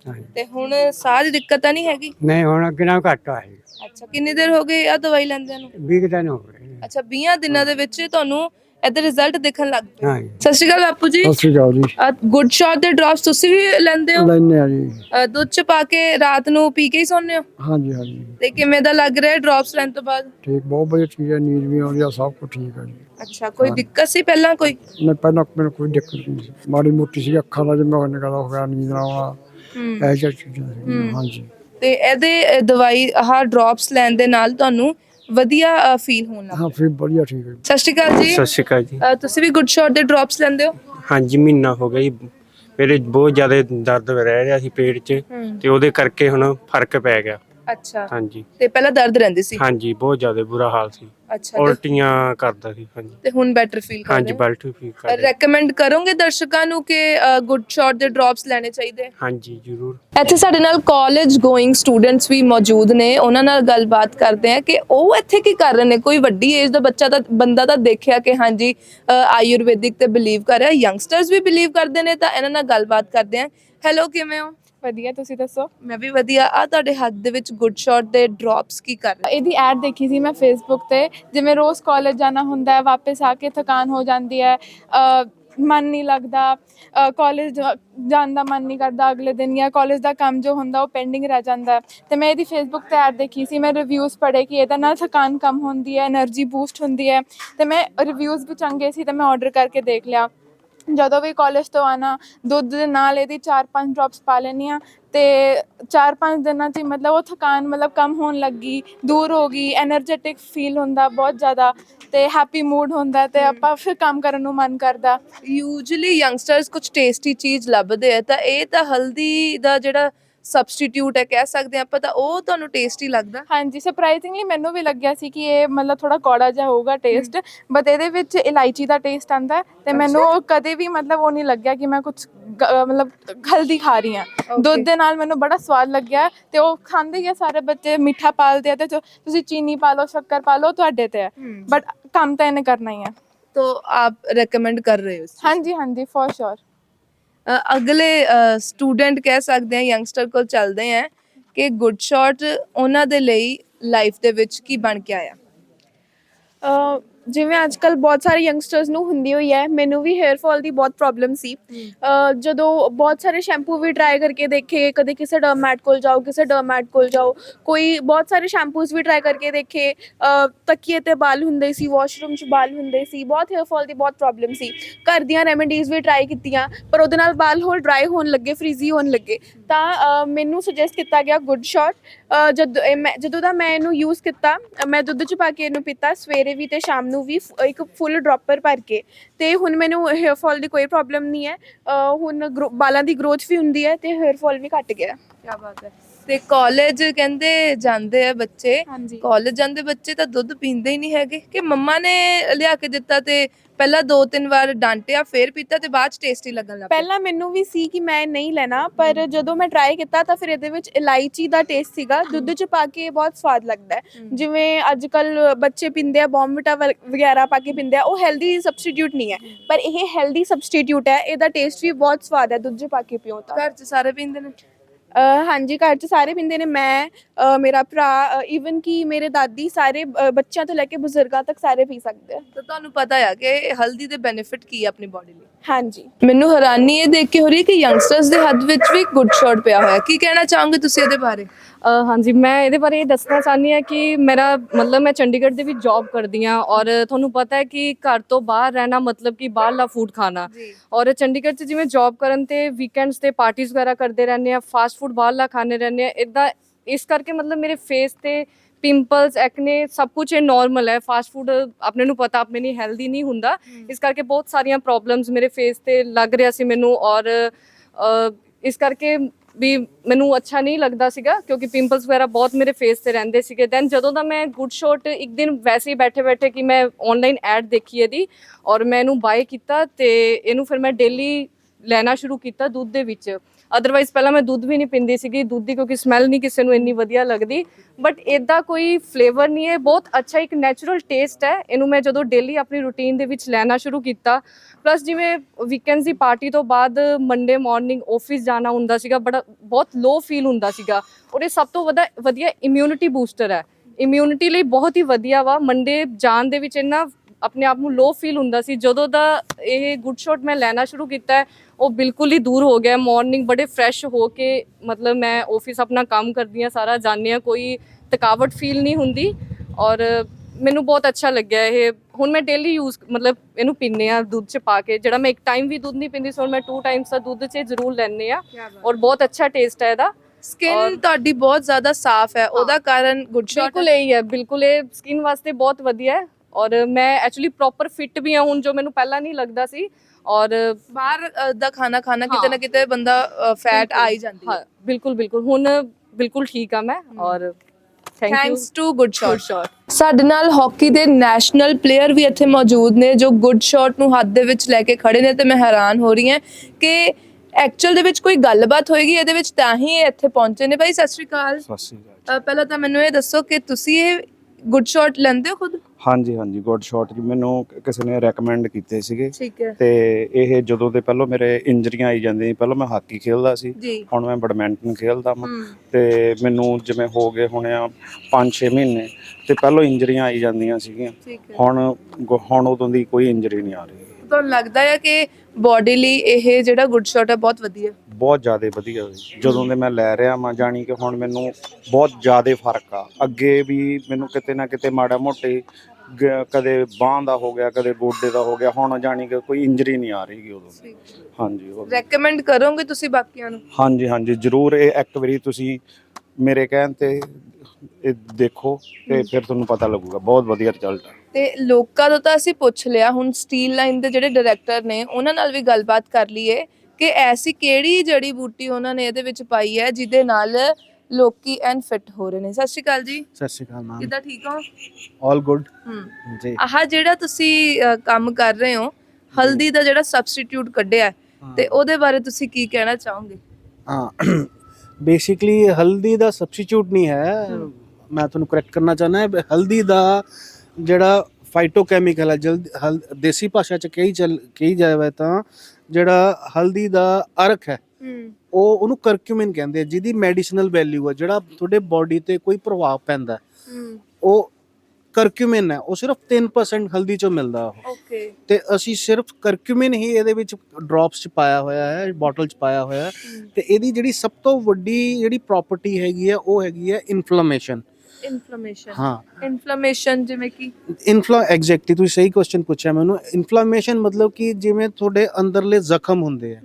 ਹਾਂਜੀ। ਤੇ ਹੁਣ ਸਾਹ ਦੀ ਦਿੱਕਤ ਤਾਂ ਨਹੀਂ ਹੈਗੀ? ਨਹੀਂ ਹੁਣ ਅੱਗੇ ਨਾਲ ਘੱਟ ਆਈ ਅੱਛਾ ਕਿੰਨੀ ਦੇਰ ਹੋ ਗਈ ਆ ਦਵਾਈ ਲੈਂਦਿਆਂ ਨੂੰ? 20 ਦਿਨ ਹੋ ਗਏ। ਅੱਛਾ 20 ਦਿਨਾਂ ਦੇ ਵਿੱਚ ਤੁਹਾਨੂੰ ਇਹਦੇ ਰਿਜ਼ਲਟ ਦਿਖਣ ਲੱਗ ਪਏ। ਹਾਂਜੀ। ਸਤਿ ਸ਼੍ਰੀ ਅਕਾਲ ਬਾਪੂ ਜੀ। ਸਤਿ ਸ਼੍ਰੀ ਅਕਾਲ ਜੀ। ਗੁੱਡ ਸ਼ਾਟ ਦੇ ਡ੍ਰੌਪਸ ਤੁਸੀਂ ਵੀ ਲੈਂਦੇ ਹੋ? ਲੈਨੇ ਆ ਜੀ। ਅ, ਦੁੱਧ ਚ ਪਾ ਕੇ ਰਾਤ ਨੂੰ ਪੀ ਕੇ ਹੀ ਸੌਂਦੇ ਹੋ? ਹਾਂਜੀ ਹਾਂਜੀ। ਤੇ ਕਿਵੇਂ ਦਾ ਲੱਗ ਰਿਹਾ ਡ੍ਰੌਪਸ ਲੈਣ ਤੋਂ ਬਾਅਦ? ਠੀਕ ਬਹੁਤ ਵਧੀਆ ਚੀਜ਼ ਹੈ ਨੀਂਦ ਵੀ ਆਉਂਦੀ ਆ ਸਭ ਕੁਝ ਠੀਕ ਹੈ ਜੀ। ਅੱਛਾ ਕੋਈ ਦਿੱਕਤ ਸੀ ਪਹਿਲਾਂ ਕੋਈ? ਮੈਂ ਪਹਿਲਾਂ ਮੈਨੂੰ ਕੋਈ ਦਿੱਕਤ ਨਹੀਂ ਸੀ। ਮਾੜੀ ਮੋਟੀ ਸੀ ਅੱਖਾਂ ਦਾ ਜਿਵੇਂ ਨਿਕਲ ਹੋ ਗਿਆ ਨੀਂਦ ਨਾ ਆਉਣਾ ਹੂੰ। ਇਹ ਜਿਹੀਆਂ ਚੀਜ਼ਾਂ ਸੀ ਹਾਂਜੀ। ਤੇ ਇਹਦੇ ਦਵਾਈ ਆਹ ਡ੍ਰੌਪਸ ਲੈਣ ਦੇ ਨਾਲ ਤੁਹਾਨੂੰ ਵਧੀਆ ਫੀਲ ਹੋਣ ਲੱਗ ਹਾਂ ਫਿਰ ਵਧੀਆ ਠੀਕ ਹੈ। ਸਤਿ ਸ਼੍ਰੀ ਅਕਾਲ ਜੀ। ਸਤਿ ਸ਼੍ਰੀ ਅਕਾਲ ਜੀ। ਅ, ਤੁਸੀਂ ਵੀ ਗੁੱਡ ਸ਼ਾਟ ਦੇ ਡ੍ਰੌਪਸ ਲੈਂਦੇ ਹੋ? ਹਾਂਜੀ ਮਹੀਨਾ ਹੋ ਗਿਆ ਜੀ। ਮੇਰੇ ਬਹੁਤ ਜ਼ਿਆਦਾ ਦਰਦ ਰਹਿ ਰਿਹਾ ਸੀ ਪੇਟ 'ਚ ਤੇ ਉਹਦੇ ਕਰਕੇ ਹੁਣ ਫ਼ਰਕ ਪੈ ਗਿਆ। ਅੱਛਾ। ਹਾਂਜੀ। ਤੇ ਪਹਿਲਾਂ ਦਰਦ ਰਹਿੰਦੀ ਸੀ? ਹਾਂਜੀ ਬਹੁਤ ਜ਼ਿਆਦਾ ਬੁਰਾ ਹਾਲ ਸੀ। ਅੱਛਾ ਤੇ- ਉਲਟੀਆਂ ਕਰਦਾ ਸੀ ਹਾਂਜੀ। ਤੇ ਹੁਣ ਬੈਟਰ ਫੀਲ ਕਰ ਹਾਂਜੀ ਰਹੇ ਬਲਟ ਫੀਲ ਕਰ ਰਿਹਾ। ਰეკਮੈਂਡ ਕਰੋਗੇ ਦਰਸ਼ਕਾਂ ਨੂੰ ਕਿ ਗੁੱਡ ਸ਼ਾਟ ਦੇ ਡ੍ਰੌਪਸ ਲੈਣੇ ਚਾਹੀਦੇ? ਹਾਂਜੀ ਜ਼ਰੂਰ। ਇੱਥੇ ਸਾਡੇ ਨਾਲ ਕਾਲਜ ਗੋਇੰਗ ਸਟੂਡੈਂਟਸ ਵੀ ਮੌਜੂਦ ਨੇ। ਉਹਨਾਂ ਨਾਲ ਗੱਲਬਾਤ ਕਰਦੇ ਆ ਕਿ ਉਹ ਇੱਥੇ ਕੀ ਕਰ ਰਹੇ ਨੇ? ਕੋਈ ਵੱਡੀ ਏਜ ਦਾ ਬੱਚਾ ਤਾਂ ਬੰਦਾ ਤਾਂ ਦੇਖਿਆ ਕਿ ਹਾਂਜੀ ਅ, ਆਯੁਰਵੈਦਿਕ ਤੇ ਬਿਲੀਵ ਕਰ ਰਿਹਾ। ਯੰਗਸਟਰਸ ਵੀ ਬਿਲੀਵ ਕਰਦੇ ਨੇ ਤਾਂ ਇਹਨਾਂ ਨਾਲ ਗੱਲਬਾਤ ਕਰਦੇ ਆ ਹੈਲੋ ਕਿਵੇਂ ਹੋ? ਵਧੀਆ ਤੁਸੀਂ ਦੱਸੋ? ਮੈਂ ਵੀ ਵਧੀਆ। ਆ ਤੁਹਾਡੇ ਹੱਥ ਦੇ ਵਿੱਚ ਗੁੱਡ ਸ਼ਾਟ ਦੇ ਡ੍ਰੌਪਸ ਕੀ ਕਰ ਰਹੇ? ਇਹਦੀ ਐਡ ਦੇਖੀ ਸੀ ਮੈਂ ਫੇਸਬੁੱਕ ਤੇ ਜਿਵੇਂ ਰੋਜ਼ ਕਾਲਜ ਜਾਣਾ ਹੁੰਦਾ ਹੈ ਵਾਪਸ ਆ ਕੇ ਥਕਾਨ ਹੋ ਜਾਂਦੀ ਹੈ ਮਨ ਨਹੀਂ ਲੱਗਦਾ ਕਾਲਜ ਜਾਣ ਦਾ ਮਨ ਨਹੀਂ ਕਰਦਾ ਅਗਲੇ ਦਿਨ ਜਾਂ ਕਾਲਜ ਦਾ ਕੰਮ ਜੋ ਹੁੰਦਾ ਉਹ ਪੈਂਡਿੰਗ ਰਹਿ ਜਾਂਦਾ ਤੇ ਮੈਂ ਇਹਦੀ ਫੇਸਬੁੱਕ ਤੇ ਐਡ ਦੇਖੀ ਸੀ ਮੈਂ ਰਿਵਿਊਜ਼ ਪੜ੍ਹੇ ਕਿ ਇਹਦਾ ਨਾਲ ਥਕਾਨ ਕਮ ਹੁੰਦੀ ਹੈ એનર્ਜੀ ਬੂਸਟ ਹੁੰਦੀ ਹੈ। ਤੇ ਮੈਂ ਰਿਵਿਊਜ਼ ਵੀ ਚੰਗੇ ਸੀ ਤੇ ਮੈਂ ਆਰਡਰ ਕਰਕੇ ਦੇਖ ਲਿਆ। ਜਦੋਂ ਵੀ ਕਾਲਜ ਤੋਂ ਆਣਾ ਦੁੱਧ ਦੇ ਨਾਲ ਇਹਦੀ 4-5 ਡ੍ਰੌਪਸ ਪਾ ਲੈਣੀ ਆ ਤੇ 4-5 ਦਿਨਾਂ 'ਚ ਮਤਲਬ ਉਹ ਥਕਾਨ ਮਤਲਬ ਕਮ ਹੋਣ ਲੱਗੀ ਦੂਰ ਹੋ ਗਈ એનર્ਜੈਟਿਕ ਫੀਲ ਹੁੰਦਾ ਬਹੁਤ ਜ਼ਿਆਦਾ ਤੇ ਹੈਪੀ ਮੂਡ ਹੁੰਦਾ ਤੇ ਆਪਾਂ ਫਿਰ ਕੰਮ ਕਰਨ ਨੂੰ ਮਨ ਕਰਦਾ। ਯੂਜੂਲੀ ਯੰਗਸਟਰਸ ਕੁਝ ਟੇਸਟੀ ਚੀਜ਼ ਲੱਭਦੇ ਆ ਤਾਂ ਇਹ ਤਾਂ ਹਲਦੀ ਦਾ ਜਿਹੜਾ ਸਬਸਟੀਟਿਊਟ ਹੈ ਕਹਿ ਸਕਦੇ ਆਪਾਂ ਤਾਂ ਉਹ ਤੁਹਾਨੂੰ ਟੇਸਟੀ ਲੱਗਦਾ? ਹਾਂਜੀ ਸਰਪ੍ਰਾਈਜ਼ਿੰਗਲੀ ਮੈਨੂੰ ਵੀ ਲੱਗਿਆ ਸੀ ਕਿ ਇਹ ਮਤਲਬ ਥੋੜਾ ਕੌੜਾ ਜਿਹਾ ਹੋਊਗਾ ਟੇਸਟ ਬਟ ਇਹਦੇ ਵਿੱਚ ਇਲਾਇਚੀ ਦਾ ਟੇਸਟ ਆਂਦਾ ਤੇ ਮੈਨੂੰ ਕਦੇ ਵੀ ਮਤਲਬ ਉਹ ਨਹੀਂ ਲੱਗਿਆ ਕਿ ਮੈਂ ਕੁਝ ਮਤਲਬ ਹਲਦੀ ਖਾ ਰਹੀ ਹਾਂ। ਦੁੱਧ ਦੇ ਨਾਲ ਮੈਨੂੰ ਬੜਾ ਸਵਾਦ ਲੱਗਿਆ ਤੇ ਉਹ ਖਾਂਦੇ ਹੀ ਆ ਸਾਰੇ ਬੱਚੇ ਮਿੱਠਾ ਪਾਲਦੇ ਆ ਤੇ ਤੁਸੀਂ ਚੀਨੀ ਪਾ ਲਓ ਸ਼ੱਕਰ ਪਾ ਲਓ ਤੁਹਾਡੇ ਤੇ ਹੈ। ਬਟ ਕੰਮ ਤਾਂ ਇਹਨੇ ਕਰਨਾ ਹੀ ਹੈ। तो आप रेकमेंड कर रहे हो हाँ जी हाँ जी ਅਗਲੇ ਸਟੂਡੈਂਟ ਕਹਿ ਸਕਦੇ ਆ ਯੰਗਸਟਰ ਕੋਲ ਚੱਲਦੇ ਆ ਕਿ ਗੁੱਡ ਸ਼ਾਟ ਉਹਨਾਂ ਦੇ ਲਈ ਲਾਈਫ ਦੇ ਵਿੱਚ ਕੀ ਬਣ ਕੇ ਆਇਆ? ਜਿਵੇਂ ਅੱਜ ਕੱਲ ਬਹੁਤ ਸਾਰੇ ਯੰਗਸਟਰਸ ਨੂੰ ਹੁੰਦੀ ਹੋਈ ਹੈ ਮੈਨੂੰ ਵੀ ਹੇਅਰ ਫਾਲ ਦੀ ਬਹੁਤ ਪ੍ਰੋਬਲਮ ਸੀ। ਅਹ ਜਦੋਂ ਬਹੁਤ ਸਾਰੇ ਸ਼ੈਂਪੂ ਵੀ ਟਰਾਈ ਕਰਕੇ ਦੇਖੇ ਕਦੇ ਕਿਸੇ ਡਰਮੈਟ ਕੋਲ ਜਾਓ ਕਿਸੇ ਡਰਮੈਟ ਕੋਲ ਜਾਓ ਕੋਈ ਬਹੁਤ ਸਾਰੇ ਸ਼ੈਂਪੂਸ ਵੀ ਟਰਾਈ ਕਰਕੇ ਦੇਖੇ ਅਹ ਤਕੀਏ ਤੇ ਬਾਲ ਹੁੰਦੇ ਸੀ ਵਾਸ਼ਰੂਮ 'ਚ ਬਾਲ ਹੁੰਦੇ ਸੀ ਬਹੁਤ ਹੇਅਰ ਫਾਲ ਦੀ ਬਹੁਤ ਪ੍ਰੋਬਲਮ ਸੀ। ਘਰ ਦੀਆਂ ਰੈਮੇਡੀਜ਼ ਵੀ ਟਰਾਈ ਕੀਤੀਆਂ ਪਰ ਉਹਦੇ ਨਾਲ ਬਾਲ ਹੋਰ ਡਰਾਈ ਹੋਣ ਲੱਗੇ ਫ੍ਰੀਜ਼ੀ ਹੋਣ ਲੱਗੇ। ਤਾਂ ਮੈਨੂੰ ਸੁਜੈਸਟ ਕੀਤਾ ਗਿਆ ਗੁੱਡ ਸ਼ਾਟ ਜਦ, ਇਹ ਮੈਂ, ਜਦੋਂ ਦਾ ਮੈਂ ਇਹਨੂੰ ਯੂਜ਼ ਕੀਤਾ ਅਹ ਮੈਂ ਦੁੱਧ 'ਚ ਪਾ ਕੇ ਇਹਨੂੰ ਪੀਤਾ, ਸਵੇਰੇ ਵੀ ਤੇ ਸ਼ਾਮ ਨੂੰ ਵੀ ਫ- ਇੱਕ ਫੁੱਲ ਡ੍ਰੌਪਰ ਭਰ ਕੇ। ਤੇ ਹੁਣ ਮੈਨੂੰ ਹੇਅਰ ਫਾਲ ਦੀ ਕੋਈ ਪ੍ਰੋਬਲਮ ਨਹੀਂ ਹੈ ਅਹ ਹੁਣ ਗਰੋ- ਬਾਲਾਂ ਦੀ ਗਰੋਥ ਵੀ ਹੁੰਦੀ ਹੈ ਤੇ ਹੇਅਰ ਫਾਲ ਵੀ ਘਟ ਗਿਆ। ਕੀ ਬਾਤ ਹੈ। ਤੇ ਕਾਲਜ ਕਹਿੰਦੇ ਜਾਂਦੇ ਆ ਬੱਚੇ। ਹਾਂਜੀ। ਕਾਲਜ ਜਾਂਦੇ ਬੱਚੇ ਤਾਂ ਦੁੱਧ ਪੀਂਦੇ ਹੀ ਨਹੀਂ ਹੈਗੇ। ਕਿ ਮੰਮਾ ਨੇ ਲਿਆ ਕੇ ਦਿੱਤਾ ਤੇ ਪਹਿਲਾਂ ਦੋ ਤਿੰਨ ਵਾਰ ਡਾਂਟਿਆ ਫੇਰ ਪੀਤਾ ਤੇ ਬਾਅਦ ਚ ਟੇਸਟੀ ਲੱਗਣ ਲੱਗ ਪਿਆ ਪਹਿਲਾਂ ਮੈਨੂੰ ਵੀ ਸੀ ਕਿ ਮੈਂ ਨਹੀਂ ਲੈਣਾ ਪਰ ਜਦੋਂ ਮੈਂ ਟਰਾਈ ਕੀਤਾ ਤਾਂ ਫਿਰ ਇਹਦੇ ਵਿੱਚ ਇਲਾਇਚੀ ਦਾ ਟੇਸਟ ਸੀਗਾ। ਦੁੱਧ 'ਚ ਪਾ ਕੇ ਬਹੁਤ ਸਵਾਦ ਲੱਗਦਾ ਹੈ। ਜਿਵੇਂ ਅੱਜ ਕੱਲ ਬੱਚੇ ਪੀਂਦੇ ਆ ਬੋਮਵਿਟਾ ਵਗੈਰਾ ਪਾ ਕੇ ਪੀਂਦੇ ਆ ਉਹ ਹੈਲਦੀ ਸਬਸਟੀਟਿਊਟ ਨਹੀਂ ਹੈ। ਪਰ ਇਹ ਹੈਲਦੀ ਸਬਸਟੀਟਿਊਟ ਹੈ ਇਹਦਾ ਟੇਸਟ ਵੀ ਬਹੁਤ ਸਵਾਦ ਹੈ ਦੁੱਧ 'ਚ ਪਾ ਕੇ ਪੀਓ ਤਾਂ। ਘਰ ਚ ਸਾਰੇ ਪੀਂਦੇ ਨੇ? ਅਹ ਹਾਂਜੀ, ਘਰ 'ਚ ਸਾਰੇ ਪੀਂਦੇ ਨੇ, ਮੈਂ, ਅਹ ਮੇਰਾ ਭਰਾ ਈਵਨ ਕਿ ਮੇਰੇ ਦਾਦੀ ਸਾਰੇ, ਅਹ ਬੱਚਿਆਂ ਤੋਂ ਲੈ ਕੇ ਬਜ਼ੁਰਗਾਂ ਤੱਕ ਸਾਰੇ ਪੀ ਸਕਦੇ ਆ। ਤਾਂ ਤੁਹਾਨੂੰ ਪਤਾ ਆ ਕਿ ਹਲਦੀ ਦੇ ਬੈਨੀਫਿਟ ਕੀ ਆ ਆਪਣੀ ਬਾਡੀ ਲਈ? ਹਾਂਜੀ। ਮੈਨੂੰ ਹੈਰਾਨੀ ਇਹ ਦੇਖ ਕੇ ਹੋ ਰਹੀ ਹੈ ਕਿ ਯੰਗਸਟਰਸ ਦੇ ਹੱਥ ਵਿੱਚ ਵੀ ਗੁੱਡ ਸ਼ਾਟ ਪਿਆ ਹੋਇਆ। ਕੀ ਕਹਿਣਾ ਚਾਹੋਗੇ ਤੁਸੀਂ ਇਹਦੇ ਬਾਰੇ? ਅ, ਹਾਂਜੀ ਮੈਂ ਇਹਦੇ ਬਾਰੇ ਇਹ ਦੱਸਣਾ ਚਾਹੁੰਦੀ ਹਾਂ ਕਿ ਮੇਰਾ ਮਤਲਬ ਮੈਂ ਚੰਡੀਗੜ੍ਹ ਦੇ ਵਿੱਚ ਜੌਬ ਕਰਦੀ ਹਾਂ ਔਰ ਤੁਹਾਨੂੰ ਪਤਾ ਹੈ ਕਿ ਘਰ ਤੋਂ ਬਾਹਰ ਰਹਿਣਾ ਮਤਲਬ ਕਿ ਬਾਹਰਲਾ ਫੂਡ ਖਾਣਾ। ਜੀ। ਔਰ ਚੰਡੀਗੜ੍ਹ 'ਚ ਜਿਵੇਂ ਜੌਬ ਕਰਨ ਤੇ ਵੀਕਐਂਡਸ ਤੇ ਪਾਰਟੀਆਂ ਵਗੈਰਾ ਕਰਦੇ ਰਹਿੰਦੇ ਆ ਫਾਸਟ ਫੂਡ ਬਾਹਰਲਾ ਖਾਣੇ ਰਹਿੰਦੇ ਆ ਇਦਾਂ ਇਸ ਕਰਕੇ ਮਤਲਬ ਮੇਰੇ ਫੇਸ ਤੇ ਪਿੰਪਲਸ ਐਕਨੇ ਸਭ ਕੁਝ ਇਹ ਨਾਰਮਲ ਹੈ। ਫਾਸਟ ਫੂਡ ਆਪਣੇ ਨੂੰ ਪਤਾ ਆਪਣੇ ਲਈ ਹੈਲਦੀ ਨਹੀਂ ਹੁੰਦਾ। ਇਸ ਕਰਕੇ ਬਹੁਤ ਸਾਰੀਆਂ ਪ੍ਰੋਬਲਮਸ ਮੇਰੇ ਫੇਸ ਤੇ ਲੱਗ ਰਿਹਾ ਸੀ ਮੈਨੂੰ ਔਰ ਇਸ ਕਰਕੇ ਵੀ ਮੈਨੂੰ ਅੱਛਾ ਨਹੀਂ ਲੱਗਦਾ ਸੀਗਾ ਕਿਉਂਕਿ ਪਿੰਪਲਸ ਵਗੈਰਾ ਬਹੁਤ ਮੇਰੇ ਫੇਸ ਤੇ ਰਹਿੰਦੇ ਸੀਗੇ। ਦੈਨ ਜਦੋਂ ਦਾ ਮੈਂ ਗੁੱਡ ਸ਼ਾਟ ਇੱਕ ਦਿਨ ਵੈਸੇ ਹੀ ਬੈਠੇ ਬੈਠੇ ਕਿ ਮੈਂ ਆਨਲਾਈਨ ਐਡ ਦੇਖੀ ਇਹਦੀ ਔਰ ਮੈਂ ਇਹਨੂੰ ਬਾਏ ਕੀਤਾ ਤੇ ਇਹਨੂੰ ਫਿਰ ਮੈਂ ਡੇਲੀ ਲੈਣਾ ਸ਼ੁਰੂ ਕੀਤਾ ਦੁੱਧ ਦੇ ਵਿੱਚ। ਅਦਰਵਾਈਜ਼ ਪਹਿਲਾਂ ਮੈਂ ਦੁੱਧ ਵੀ ਨਹੀਂ ਪੀਂਦੀ ਸੀਗੀ, ਦੁੱਧ ਦੀ ਕਿਉਂਕਿ ਸਮੈਲ ਨਹੀਂ ਕਿਸੇ ਨੂੰ ਇੰਨੀ ਵਧੀਆ ਲੱਗਦੀ। ਬਟ ਇਦਾਂ ਕੋਈ ਫਲੇਵਰ ਨਹੀਂ ਹੈ, ਬਹੁਤ ਅੱਛਾ ਇੱਕ ਨੈਚੁਰਲ ਟੇਸਟ ਹੈ। ਇਹਨੂੰ ਮੈਂ ਜਦੋਂ ਡੇਲੀ ਆਪਣੀ ਰੂਟੀਨ ਦੇ ਵਿੱਚ ਲੈਣਾ ਸ਼ੁਰੂ ਕੀਤਾ ਪਲੱਸ ਜਿਵੇਂ ਵੀਕਐਂਡਸ ਦੀ ਪਾਰਟੀ ਤੋਂ ਬਾਅਦ ਮੰਡੇ ਮਾਰਨਿੰਗ ਆਫਿਸ ਜਾਣਾ ਹੁੰਦਾ ਸੀਗਾ, ਬੜਾ, ਬਹੁਤ ਲੋ ਫੀਲ ਹੁੰਦਾ ਸੀਗਾ। ਔਰ ਇਹ ਸਭ ਤੋਂ ਵਧਾ, ਵਧੀਆ ਇਮਿਊਨਿਟੀ ਬੂਸਟਰ ਹੈ। ਇਮਿਊਨਿਟੀ ਲਈ ਬਹੁਤ ਹੀ ਵਧੀਆ ਵਾ। ਮੰਡੇ ਜਾਣ ਦੇ ਵਿੱਚ ਇੰਨਾ ਆਪਣੇ ਆਪ ਨੂੰ ਲੋ ਫੀਲ ਹੁੰਦਾ ਸੀ। ਜਦੋਂ ਦਾ ਇਹ ਗੁੱਡ ਸ਼ਾਟ ਮੈਂ ਲੈਣਾ ਸ਼ੁਰੂ ਕੀਤਾ ਹੈ ਉਹ ਬਿਲਕੁਲ ਹੀ ਦੂਰ ਹੋ ਗਿਆ। ਮਾਰਨਿੰਗ ਬੜੇ ਫਰੈਸ਼ ਹੋ ਕੇ ਮਤਲਬ ਮੈਂ ਆਫਿਸ ਆਪਣਾ ਕੰਮ ਕਰਦੀ ਹਾਂ ਸਾਰਾ ਹਾਂ ਕੋਈ ਥਕਾਵਟ ਫੀਲ ਨਹੀਂ ਹੁੰਦੀ। ਔਰ ਮੈਨੂੰ ਬਹੁਤ ਅੱਛਾ ਲੱਗਿਆ ਇਹ। ਹੁਣ ਮੈਂ ਡੇਲੀ ਯੂਜ਼ ਮਤਲਬ ਇਹਨੂੰ ਪੀਂਦੇ ਆ ਦੁੱਧ ਚ ਪਾ ਕੇ। ਜਿਹੜਾ ਮੈਂ ਇੱਕ ਟਾਈਮ ਵੀ ਦੁੱਧ ਨਹੀਂ ਪੀਂਦੀ ਸੀ ਮੈਂ ਟੂ ਟਾਈਮਸ ਦਾ ਦੁੱਧ ਚ ਜ਼ਰੂਰ ਲੈਂਦੇ ਆ ਔਰ ਬਹੁਤ ਅੱਛਾ ਟੇਸਟ ਹੈ ਇਹਦਾ। ਸਕਿਨ ਤੁਹਾਡੀ ਬਹੁਤ ਜ਼ਿਆਦਾ ਸਾਫ਼ ਹੈ। ਉਹਦਾ ਕਾਰਨ ਗੁੱਡ ਸ਼ਾਟ ਬਿਲਕੁਲ ਇਹੀ ਹੈ। ਬਿਲਕੁਲ ਇਹ ਸਕਿਨ ਵਾਸਤੇ ਬਹੁਤ ਵਧੀਆ ਹੈ। ਔਰ ਮੈਂ ਐਕਚੁਅਲੀ ਪ੍ਰੋਪਰ ਫਿਟ ਵੀ ਹਾਂ ਹੁਣ ਜੋ ਮੈਨੂੰ ਪਹਿਲਾਂ ਨਹੀਂ ਲੱਗਦਾ ਸੀ ਔਰ ਬਾਹਰ ਅ, ਦਾ ਖਾਣਾ ਖਾਣਾ ਕਿਤੇ। ਨਾ ਕਿਤੇ ਬੰਦਾ ਫੈਟ ਆ ਹੀ ਜਾਂਦੀ ਹੈ। ਹਾਂ ਬਿਲਕੁਲ ਬਿਲਕੁਲ। ਹੁਣ ਬਿਲਕੁਲ ਠੀਕ ਆ ਮੈਂ ਔਰ thank you thanks to good shot ਸਾਡੇ ਨਾਲ ਹਾਕੀ ਦੇ ਨੈਸ਼ਨਲ ਪਲੇਅਰ ਵੀ ਇੱਥੇ ਮੌਜੂਦ ਨੇ ਜੋ ਗੁੱਡ ਸ਼ਾਟ ਨੂੰ ਹੱਥ ਦੇ ਵਿੱਚ ਲੈ ਕੇ ਖੜੇ ਨੇ ਤੇ ਮੈਂ ਹੈਰਾਨ ਹੋ ਰਹੀ ਹਾਂ ਕਿ ਐਕਚੁਅਲ ਦੇ ਵਿੱਚ ਕੋਈ ਗੱਲਬਾਤ ਹੋਏਗੀ ਇਹਦੇ ਵਿੱਚ ਤਾਂ ਹੀ ਇਹ ਇੱਥੇ ਪਹੁੰਚੇ ਨੇ। ਭਾਈ ਸਤਿ ਸ਼੍ਰੀ ਅਕਾਲ। ਸਤਿ ਸ਼੍ਰੀ ਅਕਾਲ ਅ, ਪਹਿਲਾਂ ਤਾਂ ਮੈਨੂੰ ਇਹ ਦੱਸੋ ਕਿ ਤੁਸੀਂ ਇਹ ਗੁੱਡ ਸ਼ਾਟ ਲੈਂਦੇ ਹੋ ਖੁਦ? ਹਾਂਜੀ ਹਾਂਜੀ ਗੁੱਡ ਸ਼ਾਟ ਜੀ। ਮੈਨੂੰ ਕਿਸੇ ਨੇ ਰეკਮੈਂਡ ਕੀਤੇ ਸੀਗੇ। ਠੀਕ ਹੈ। ਤੇ ਇਹ ਜਦੋਂ ਦੇ ਪਹਿਲਾਂ ਮੇਰੇ ਇੰਜਰੀਆਂ ਆਈ ਜਾਂਦੀਆਂ ਸੀ ਪਹਿਲਾਂ ਮੈਂ ਹਾਕੀ ਖੇਡਦਾ ਸੀ। ਹੁਣ ਮੈਂ ਬੈਡਮਿੰਟਨ ਖੇਡਦਾ ਹਾਂ। ਤੇ ਮੈਨੂੰ ਜਿਵੇਂ ਹੋ ਗਏ ਹੁਣ ਆ 5-6 ਮਹੀਨੇ ਤੇ ਪਹਿਲਾਂ ਇੰਜਰੀਆਂ ਆਈ ਜਾਂਦੀਆਂ ਸੀਗੀਆਂ। ਹੁਣ ਹੁਣ ਉਦੋਂ ਦੀ ਕੋਈ ਇੰਜਰੀ ਨਹੀਂ ਆ ਰਹੀ। ਤੁਹਾਨੂੰ ਲੱਗਦਾ ਹੈ ਕਿ ਬਾਡੀ ਲਈ ਇਹ ਜਿਹੜਾ ਗੁੱਡ ਸ਼ਾਟ ਹੈ ਬਹੁਤ ਵਧੀਆ? ਬਹੁਤ ਜ਼ਿਆਦਾ ਵਧੀਆ ਜਦੋਂ ਦੇ ਮੈਂ ਲੈ ਰਿਹਾ ਮੈਂ ਜਾਣੀ ਕਿ ਹੁਣ ਮੈਨੂੰ ਬਹੁਤ ਜ਼ਿਆਦਾ ਫ਼ਰਕ ਆ। ਅੱਗੇ ਵੀ ਮੈਨੂੰ ਕਿਤੇ ਨਾ ਕਿਤੇ ਮਾੜਾ ਮੋਟੇ ਗ- ਕਦੇ ਬਾਂਹ ਦਾ ਹੋ ਗਿਆ ਕਦੇ ਗੋਡੇ ਦਾ ਹੋ ਗਿਆ ਹੁਣ ਜਾਣੀ ਕਿ ਕੋਈ ਇੰਜਰੀ ਨਹੀਂ ਆ ਰਹੀਗੀ ਉਦੋਂ ਹਾਂਜੀ ਉਹ- ਰეკਮੈਂਡ ਕਰੋਗੇ ਤੁਸੀਂ ਬਾਕੀਆਂ ਨੂੰ? ਹਾਂਜੀ ਹਾਂਜੀ ਜ਼ਰੂਰ ਇਹ ਇੱਕ ਵਾਰੀ ਤੁਸੀਂ ਮੇਰੇ ਕਹਿਣ ਤੇ ਇਹ ਦੇਖੋ ਤੇ ਫਿਰ ਤੁਹਾਨੂੰ ਪਤਾ ਲੱਗੂਗਾ। ਬਹੁਤ ਵਧੀਆ ਰਿਜ਼ਲਟ ਆ। ਤੇ ਲੋਕਾਂ ਤੋਂ ਤਾਂ ਅਸੀਂ ਪੁੱਛ ਲਿਆ ਹੁਣ ਸਟੀਲ ਲਾਈਨ ਦੇ ਜਿਹੜੇ ਡਾਇਰੈਕਟਰ ਨੇ ਉਹਨਾਂ ਨਾਲ ਵੀ ਗੱਲਬਾਤ ਕਰ ਲਈਏ ਕਿ ਐਸੀ ਕਿਹੜੀ ਜੜੀ ਬੂਟੀ ਉਹਨਾਂ ਨੇ ਇਹਦੇ ਵਿੱਚ ਪਾਈ ਹੈ ਜਿਹਦੇ ਨਾਲ ਲੋਕੀ ਐਨ ਫਿਟ ਹੋ ਰਹੇ ਨੇ। ਸਤਿ ਸ਼੍ਰੀ ਅਕਾਲ ਜੀ। ਸਤਿ ਸ਼੍ਰੀ ਅਕਾਲ ਮੈਮ ਕਿੱਦਾਂ ਠੀਕ ਹੋ? ਆਲ ਗੁੱਡ ਹੂੰ। ਜੀ। ਆਹ ਜਿਹੜਾ ਤੁਸੀਂ ਅ, ਕੰਮ ਕਰ ਰਹੇ ਹੋ ਹਲਦੀ ਦਾ ਜਿਹੜਾ ਸਬਸਟੀਟਿਊਟ ਕੱਢਿਆ ਹੈ, ਤੇ ਉਹਦੇ ਬਾਰੇ ਤੁਸੀਂ ਕੀ ਕਹਿਣਾ ਚਾਹੋਗੇ? ਹਾਂ। [clears throat] ਬੇਸਿਕਲੀ ਹਲਦੀ ਦਾ ਸਬਸਟੀਟਿਊਟ ਨਹੀਂ ਹੈ। ਮੈਂ ਤੁਹਾਨੂੰ ਕਰੈਕਟ ਕਰਨਾ ਚਾਹੁੰਦਾ ਹਾਂ ਹਲਦੀ ਦਾ ਜਿਹੜਾ ਫਾਈਟੋਕੈਮੀਕਲ ਹੈ ਜਲਦ ਹਲ ਦੇਸੀ ਭਾਸ਼ਾ ਚ ਕਹੀ ਚੱਲ ਕਹੀ ਜਾਵੇ ਤਾਂ ਜਿਹੜਾ ਹਲਦੀ ਦਾ ਅਰਕ ਹੈ ਹੂੰ। ਉਹ ਉਹਨੂੰ ਕਰਕਿਊਮਿਨ ਕਹਿੰਦੇ ਆ ਜਿਹਦੀ ਮੈਡੀਸਿਨਲ ਵੈਲਿਊ ਹੈ ਜਿਹੜਾ ਤੁਹਾਡੇ ਬਾਡੀ ਤੇ ਕੋਈ ਪ੍ਰਭਾਵ ਪੈਂਦਾ। ਉਹ ਕਰਕਿਊਮਿਨ ਹੈ ਉਹ ਸਿਰਫ 3% ਹਲਦੀ ਚੋਂ ਮਿਲਦਾ ਉਹ। ਓਕੇ ਤੇ ਅਸੀਂ ਸਿਰਫ ਕਰਕਿਊਮਿਨ ਹੀ ਇਹਦੇ ਵਿੱਚ ਡ੍ਰੌਪਸ ਚ ਪਾਇਆ ਹੋਇਆ ਹੈ ਬੋਟਲ ਚ ਪਾਇਆ ਹੋਇਆ ਹੈ। ਤੇ ਇਹਦੀ ਜਿਹੜੀ ਸਭ ਤੋਂ ਵੱਡੀ ਜਿਹੜੀ ਪ੍ਰਾਪਰਟੀ ਹੈਗੀ ਹੈ ਉਹ ਹੈਗੀ ਹੈ ਇਨਫਲੇਮੇਸ਼ਨ ਇਨਫਲੇਮੇਸ਼ਨ ਹਾਂ। ਇਨਫਲੇਮੇਸ਼ਨ ਜਿਵੇਂ ਕਿ ਇਨਫਲਾ ਐਗਜ਼ੈਕਟਲੀ ਤੁਸੀਂ ਸਹੀ ਕੁਐਸਚਨ ਪੁੱਛਿਆ ਮੈਨੂੰ। ਇਨਫਲੇਮੇਸ਼ਨ ਮਤਲਬ ਕਿ ਜਿਵੇਂ ਤੁਹਾਡੇ ਅੰਦਰਲੇ ਜ਼ਖਮ ਹੁੰਦੇ ਆ।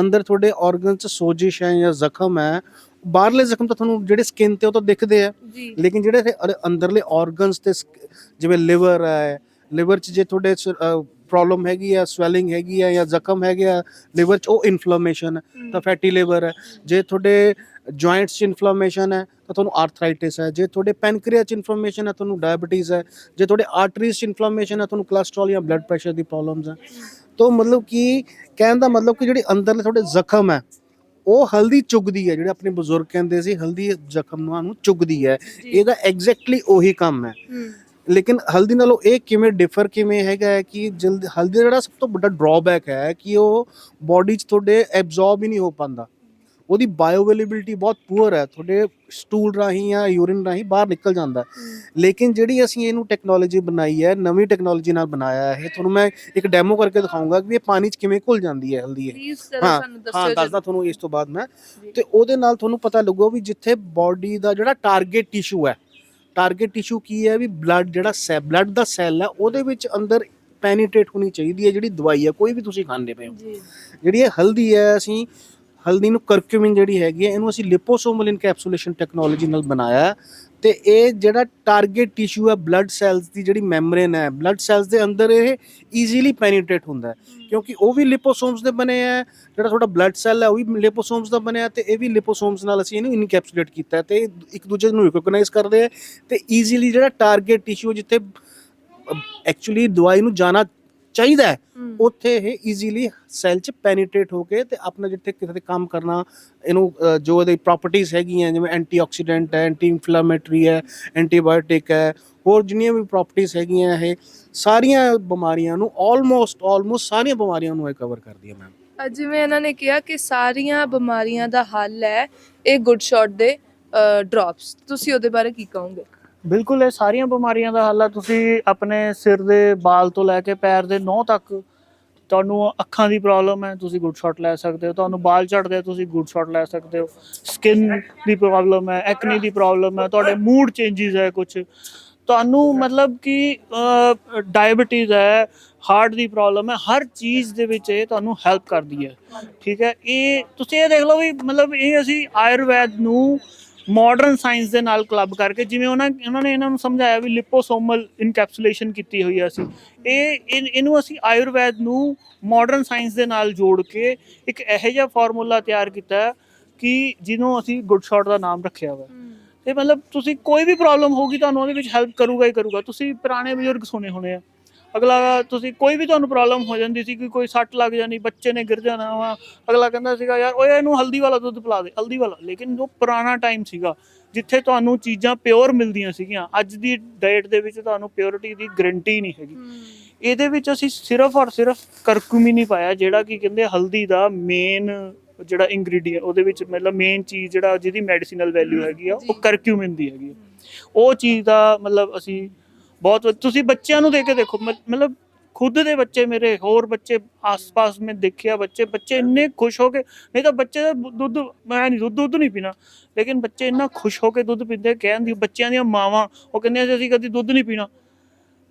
ਅੰਦਰ ਤੁਹਾਡੇ ਆਰਗਨ ਚ ਸੋਜਿਸ਼ ਹੈ ਜਾਂ ਜ਼ਖਮ ਹੈ ਬਾਹਰਲੇ ਜ਼ਖਮ ਤਾਂ ਤੁਹਾਨੂੰ ਜਿਹੜੇ ਸਕਿਨ ਤੇ ਉਹ ਤਾਂ ਦਿਖਦੇ ਆ। ਲੇਕਿਨ ਜਿਹੜੇ ਅੰਦਰਲੇ ਆਰਗਨਸ ਤੇ ਜਿਵੇਂ ਲਿਵਰ ਹੈ ਲਿਵਰ 'ਚ ਜੇ ਤੁਹਾਡੇ ਪ੍ਰੋਬਲਮ ਹੈਗੀ ਆ ਸਵੈਲਿੰਗ ਹੈਗੀ ਆ ਜਾਂ ਜ਼ਖਮ ਹੈਗੇ ਲਿਵਰ 'ਚ ਉਹ ਇਨਫਲੇਮੇਸ਼ਨ ਤਾਂ ਫੈਟੀ ਲਿਵਰ ਹੈ। ਜੇ ਤੁਹਾਡੇ ਜੁਆਇੰਟਸ 'ਚ ਇਨਫਲੇਮੇਸ਼ਨ ਹੈ ਤਾਂ ਤੁਹਾਨੂੰ ਆਰਥਰਾਈਟਿਸ ਹੈ ਜੇ ਤੁਹਾਡੇ ਪੈਨਕ੍ਰੀਆ 'ਚ ਇਨਫਲੇਮੇਸ਼ਨ ਹੈ ਤੁਹਾਨੂੰ ਡਾਇਬੀਟੀਜ਼ ਹੈ ਜੇ ਤੁਹਾਡੇ ਆਰਟਰੀਜ਼ 'ਚ ਇਨਫਲੇਮੇਸ਼ਨ ਹੈ ਤੁਹਾਨੂੰ ਕੋਲੇਸਟ੍ਰੋਲ ਜਾਂ ਬਲੱਡ ਪ੍ਰੈਸ਼ਰ ਦੀ ਪ੍ਰੋਬਲਮਸ ਹੈ। ਤਾਂ ਮਤਲਬ ਕਿ ਕਹਿਣ ਦਾ ਮਤਲਬ ਕਿ ਜਿਹੜੀ ਅੰਦਰਲੇ ਤੁਹਾਡੇ ਜ਼ਖਮ ਹੈ ਉਹ ਹਲਦੀ ਚੁਗਦੀ ਹੈ ਜਿਹੜੇ ਆਪਣੇ ਬਜ਼ੁਰਗ ਕਹਿੰਦੇ ਸੀ ਹਲਦੀ ਜ਼ਖਮ ਨੂੰ ਚੁਗਦੀ ਹੈ। ਇਹਦਾ ਐਗਜ਼ੈਕਟਲੀ ਉਹੀ ਕੰਮ ਹੈ। ਲੇਕਿਨ ਹਲਦੀ ਨਾਲੋਂ ਇਹ ਕਿਵੇਂ ਡਿਫਰ ਕਿਵੇਂ ਹੈਗਾ ਹੈ ਕਿ ਜਲਦ ਹਲਦੀ ਦਾ ਜਿਹੜਾ ਸਭ ਤੋਂ ਵੱਡਾ ਡਰਾਬੈਕ ਹੈ ਕਿ ਉਹ ਬਾਡੀ 'ਚ ਤੁਹਾਡੇ ਐਬਜ਼ੌਰਬ ਹੀ ਨਹੀਂ ਹੋ ਪਾਉਂਦਾ। ਉਹਦੀ ਬਾਇਓ ਅਵੇਲੇਬਿਲਿਟੀ ਬਹੁਤ ਪੂਅਰ ਹੈ। ਤੁਹਾਡੇ ਸਟੂਲ ਰਾਹੀਂ ਜਾਂ ਯੂਰਿਨ ਰਾਹੀਂ ਬਾਹਰ ਨਿਕਲ ਜਾਂਦਾ ਲੇਕਿਨ ਜਿਹੜੀ ਅਸੀਂ ਇਹਨੂੰ ਟੈਕਨੋਲੋਜੀ ਬਣਾਈ ਹੈ ਨਵੀਂ ਟੈਕਨੋਲੋਜੀ ਨਾਲ ਬਣਾਇਆ ਹੈ ਤੁਹਾਨੂੰ ਮੈਂ ਇੱਕ ਡੈਮੋ ਕਰਕੇ ਦਿਖਾਉਂਗਾ ਕਿ ਇਹ ਪਾਣੀ 'ਚ ਕਿਵੇਂ ਘੁਲ ਜਾਂਦੀ ਹੈ ਹਲਦੀ ਇਹ ਹਾਂ, ਹਾਂ ਦੱਸਦਾ ਤੁਹਾਨੂੰ ਇਸ ਤੋਂ ਬਾਅਦ ਮੈਂ। ਤੇ ਉਹਦੇ ਨਾਲ ਤੁਹਾਨੂੰ ਪਤਾ ਲੱਗੂਗਾ ਵੀ ਜਿੱਥੇ ਬਾਡੀ ਦਾ ਜਿਹੜਾ ਟਾਰਗੇਟ ਟਿਸ਼ੂ ਹੈ ਟਾਰਗੇਟ ਟਿਸ਼ੂ ਕੀ ਹੈ ਵੀ ਬਲੱਡ ਜਿਹੜਾ ਸੈ ਬਲੱਡ ਦਾ ਸੈੱਲ ਹੈ ਉਹਦੇ ਵਿੱਚ ਅੰਦਰ ਪੈਨੀਟ੍ਰੇਟ ਹੋਣੀ ਚਾਹੀਦੀ ਹੈ ਜਿਹੜੀ ਦਵਾਈ ਹੈ ਕੋਈ ਵੀ ਤੁਸੀਂ ਖਾਂਦੇ ਪਏ ਹੋ। ਜਿਹੜੀ ਇਹ ਹਲਦੀ ਹੈ ਅਸੀਂ ਹਲਦੀ ਨੂੰ ਕਰਕਿਊਮਿਨ ਜਿਹੜੀ ਹੈਗੀ ਹੈ ਇਹਨੂੰ ਅਸੀਂ ਲਿਪੋਸੋਮਲ ਇਨਕੈਪਸੂਲੇਸ਼ਨ ਟੈਕਨੋਲੋਜੀ ਨਾਲ ਬਣਾਇਆ ਹੈ। ਤੇ ਇਹ ਜਿਹੜਾ ਟਾਰਗੇਟ ਟਿਸ਼ੂ ਹੈ ਬਲੱਡ ਸੈਲਸ ਦੀ ਜਿਹੜੀ ਮੈਮਬ੍ਰੇਨ ਹੈ ਬਲੱਡ ਸੈਲਸ ਦੇ ਅੰਦਰ ਇਹ ਈਜ਼ੀਲੀ ਪੈਨੀਟ੍ਰੇਟ ਹੁੰਦਾ ਕਿਉਂਕਿ ਉਹ ਵੀ ਲਿਪੋਸੋਮਸ ਦੇ ਬਣੇ ਆ, ਜਿਹੜਾ ਤੁਹਾਡਾ ਬਲੱਡ ਸੈੱਲ ਹੈ, ਉਹ ਵੀ ਲਿਪੋਸੋਮਸ ਦਾ ਬਣਿਆ, ਤੇ ਇਹ ਵੀ ਲਿਪੋਸੋਮਸ ਨਾਲ ਅਸੀਂ ਇਹਨੂੰ ਇਨਕੈਪਸੂਲੇਟ ਕੀਤਾ ਹੈ। ਤੇ ਇਹ ਇੱਕ ਦੂਜੇ ਨੂੰ ਰਿਕੋਗਨਾਈਜ਼ ਕਰਦੇ ਆ, ਤੇ ਈਜ਼ੀਲੀ ਜਿਹੜਾ ਟਾਰਗੇਟ ਟਿਸ਼ੂ ਜਿੱਥੇ ਐਕਚੁਅਲੀ ਦਵਾਈ ਨੂੰ ਜਾਣਾ ਚਾਹੀਦਾ ਉੱਥੇ ਇਹ ਈਜ਼ੀਲੀ ਸੈੱਲ 'ਚ ਪੈਨੀਟ੍ਰੇਟ ਹੋ ਕੇ ਤੇ ਆਪਣਾ ਜਿੱਥੇ ਕਿਤੇ ਤੇ ਕੰਮ ਕਰਨਾ ਇਹਨੂੰ ਜੋ ਇਹਦੀ ਪ੍ਰਾਪਰਟੀਆਂ ਹੈਗੀਆਂ ਜਿਵੇਂ ਐਂਟੀਆਕਸੀਡੈਂਟ ਹੈ ਐਂਟੀ ਇਨਫਲੇਮੇਟਰੀ ਹੈ ਐਂਟੀਬਾਇਓਟਿਕ ਹੈ ਹੋਰ ਜਿੰਨੀਆਂ ਵੀ ਪ੍ਰਾਪਰਟੀਆਂ ਹੈਗੀਆਂ ਇਹ ਸਾਰੀਆਂ ਬਿਮਾਰੀਆਂ ਨੂੰ ਆਲਮੋਸਟ ਆਲਮੋਸਟ ਸਾਰੀਆਂ ਬਿਮਾਰੀਆਂ ਨੂੰ ਇਹ ਕਵਰ ਕਰਦੀ ਹੈ ਮੈਮ ਜਿਵੇਂ ਇਹਨਾਂ ਨੇ ਕਿਹਾ ਕਿ ਸਾਰੀਆਂ ਬਿਮਾਰੀਆਂ ਦਾ ਹੱਲ ਹੈ ਇਹ ਗੁੱਡ ਸ਼ਾਟ ਦੇ ਡ੍ਰੌਪਸ ਤੁਸੀਂ ਉਹਦੇ ਬਾਰੇ ਕੀ ਕਹੋਗੇ? ਬਿਲਕੁਲ, ਇਹ ਸਾਰੀਆਂ ਬਿਮਾਰੀਆਂ ਦਾ ਹੱਲ ਆ। ਤੁਸੀਂ ਆਪਣੇ ਸਿਰ ਦੇ ਬਾਲ ਤੋਂ ਲੈ ਕੇ ਪੈਰ ਦੇ ਨਹੁੰ ਤੱਕ ਤੁਹਾਨੂੰ ਅੱਖਾਂ ਦੀ ਪ੍ਰੋਬਲਮ ਹੈ, ਤੁਸੀਂ ਗੁੱਡ ਸ਼ਾਟ ਲੈ ਸਕਦੇ ਹੋ। ਤੁਹਾਨੂੰ ਬਾਲ ਝੜਦੇ ਆ, ਤੁਸੀਂ ਗੁੱਡ ਸ਼ਾਟ ਲੈ ਸਕਦੇ ਹੋ। ਸਕਿਨ ਦੀ ਪ੍ਰੋਬਲਮ ਹੈ ਐਕਨੀ ਦੀ ਪ੍ਰੋਬਲਮ ਹੈ, ਤੁਹਾਡੇ ਮੂਡ ਚੇਂਜਸ ਹੈ ਕੁਝ ਤੁਹਾਨੂੰ ਮਤਲਬ ਕਿ ਡਾਇਬੀਟੀਜ਼ ਹੈ ਹਾਰਟ ਦੀ ਪ੍ਰੋਬਲਮ ਹੈ, ਹਰ ਚੀਜ਼ ਦੇ ਵਿੱਚ ਇਹ ਤੁਹਾਨੂੰ ਹੈਲਪ ਕਰਦੀ ਹੈ। ਠੀਕ ਹੈ? ਇਹ, ਤੁਸੀਂ ਇਹ ਦੇਖ ਲਓ ਵੀ ਮਤਲਬ ਇਹ ਅਸੀਂ ਆਯੁਰਵੈਦ ਨੂੰ ਮਾਡਰਨ ਸਾਇੰਸ ਦੇ ਨਾਲ ਕਲੱਬ ਕਰਕੇ ਜਿਵੇਂ ਉਹਨਾਂ ਉਹਨਾਂ ਨੇ ਇਹਨਾਂ ਨੂੰ ਸਮਝਾਇਆ ਵੀ ਲਿਪੋਸੋਮਲ ਇਨਕੈਪਸੂਲੇਸ਼ਨ ਕੀਤੀ ਹੋਈ ਆ ਅਸੀਂ। ਇਹ ਇਹ- ਇਹਨੂੰ ਅਸੀਂ ਆਯੁਰਵੈਦ ਨੂੰ ਮਾਡਰਨ ਸਾਇੰਸ ਦੇ ਨਾਲ ਜੋੜ ਕੇ ਇੱਕ ਇਹੋ ਜਿਹਾ ਫਾਰਮੂਲਾ ਤਿਆਰ ਕੀਤਾ ਕਿ ਜਿਹਨੂੰ ਅਸੀਂ ਗੁੱਡ ਸ਼ਾਟ ਦਾ ਨਾਮ ਰੱਖਿਆ ਹੋਇਆ। ਤੇ ਮਤਲਬ ਤੁਸੀਂ ਕੋਈ ਵੀ ਪ੍ਰੋਬਲਮ ਹੋਊਗੀ ਤੁਹਾਨੂੰ ਉਹਦੇ ਵਿੱਚ ਹੈਲਪ ਕਰੂਗਾ ਹੀ ਕਰੂਗਾ। ਤੁਸੀਂ ਪੁਰਾਣੇ ਬਜ਼ੁਰਗ ਸੁਣੇ ਹੋਣੇ ਆ। ਅਗਲਾ ਤੁਸੀਂ ਕੋਈ ਵੀ ਤੁਹਾਨੂੰ ਪ੍ਰੋਬਲਮ ਹੋ ਜਾਂਦੀ ਸੀ ਕਿ ਕੋਈ ਸੱਟ ਲੱਗ ਜਾਣੀ ਬੱਚੇ ਨੇ ਗਿਰ ਜਾਣਾ ਵਾ ਅਗਲਾ ਕਹਿੰਦਾ ਸੀਗਾ ਯਾਰ ਓਏ ਇਹਨੂੰ ਹਲਦੀ ਵਾਲਾ ਦੁੱਧ ਪਿਲਾ ਦੇ ਹਲਦੀ ਵਾਲਾ। ਲੇਕਿਨ ਉਹ ਪੁਰਾਣਾ ਟਾਈਮ ਸੀਗਾ ਜਿੱਥੇ ਤੁਹਾਨੂੰ ਚੀਜ਼ਾਂ ਪਿਓਰ ਮਿਲਦੀਆਂ ਸੀਗੀਆਂ। ਅੱਜ ਦੀ ਡੇਟ ਦੇ ਵਿੱਚ ਤੁਹਾਨੂੰ ਪਿਓਰਿਟੀ ਦੀ ਗਰੰਟੀ ਨਹੀਂ ਹੈਗੀ। ਇਹਦੇ ਵਿੱਚ ਅਸੀਂ ਸਿਰਫ ਔਰ ਸਿਰਫ ਕਰਕੂਮਿਨ ਹੀ ਪਾਇਆ ਜਿਹੜਾ ਕਿ ਕਹਿੰਦੇ ਹਲਦੀ ਦਾ ਮੇਨ ਜਿਹੜਾ ਇੰਗਰੀਡੀਐਂਟ ਉਹਦੇ ਵਿੱਚ ਮਤਲਬ ਮੇਨ ਚੀਜ਼ ਜਿਹੜਾ ਜਿਹਦੀ ਮੈਡੀਸਿਨਲ ਵੈਲਿਊ ਹੈਗੀ ਆ ਉਹ ਕਰਕੂਮਿਨ ਦੀ ਹੈਗੀ ਆ। ਉਹ ਚੀਜ਼ ਦਾ ਮਤਲਬ ਅਸੀਂ ਬਹੁਤ ਤੁਸੀਂ ਬੱਚਿਆਂ ਨੂੰ ਦੇ ਕੇ ਦੇਖੋ ਮਤਲਬ ਖੁਦ ਦੇ ਬੱਚੇ ਮੇਰੇ ਹੋਰ ਬੱਚੇ ਆਸ-ਪਾਸ ਮੈਂ ਦੇਖਿਆ ਬੱਚੇ ਬੱਚੇ ਇੰਨੇ ਖੁਸ਼ ਹੋ ਕੇ ਨਹੀਂ ਤਾਂ ਬੱਚੇ ਦਾ ਦੁੱਧ ਮੈਂ ਨਹੀਂ ਦੁੱਧ ਦੁੱਧ ਨਹੀਂ ਪੀਣਾ। ਲੇਕਿਨ ਬੱਚੇ ਇੰਨਾ ਖੁਸ਼ ਹੋ ਕੇ ਦੁੱਧ ਪੀਂਦੇ ਕਹਿੰਦੀ ਬੱਚਿਆਂ ਦੀਆਂ ਮਾਵਾਂ ਉਹ ਕਹਿੰਦੇ ਸੀ ਅਸੀਂ ਕਦੀ ਦੁੱਧ ਨਹੀਂ ਪੀਣਾ।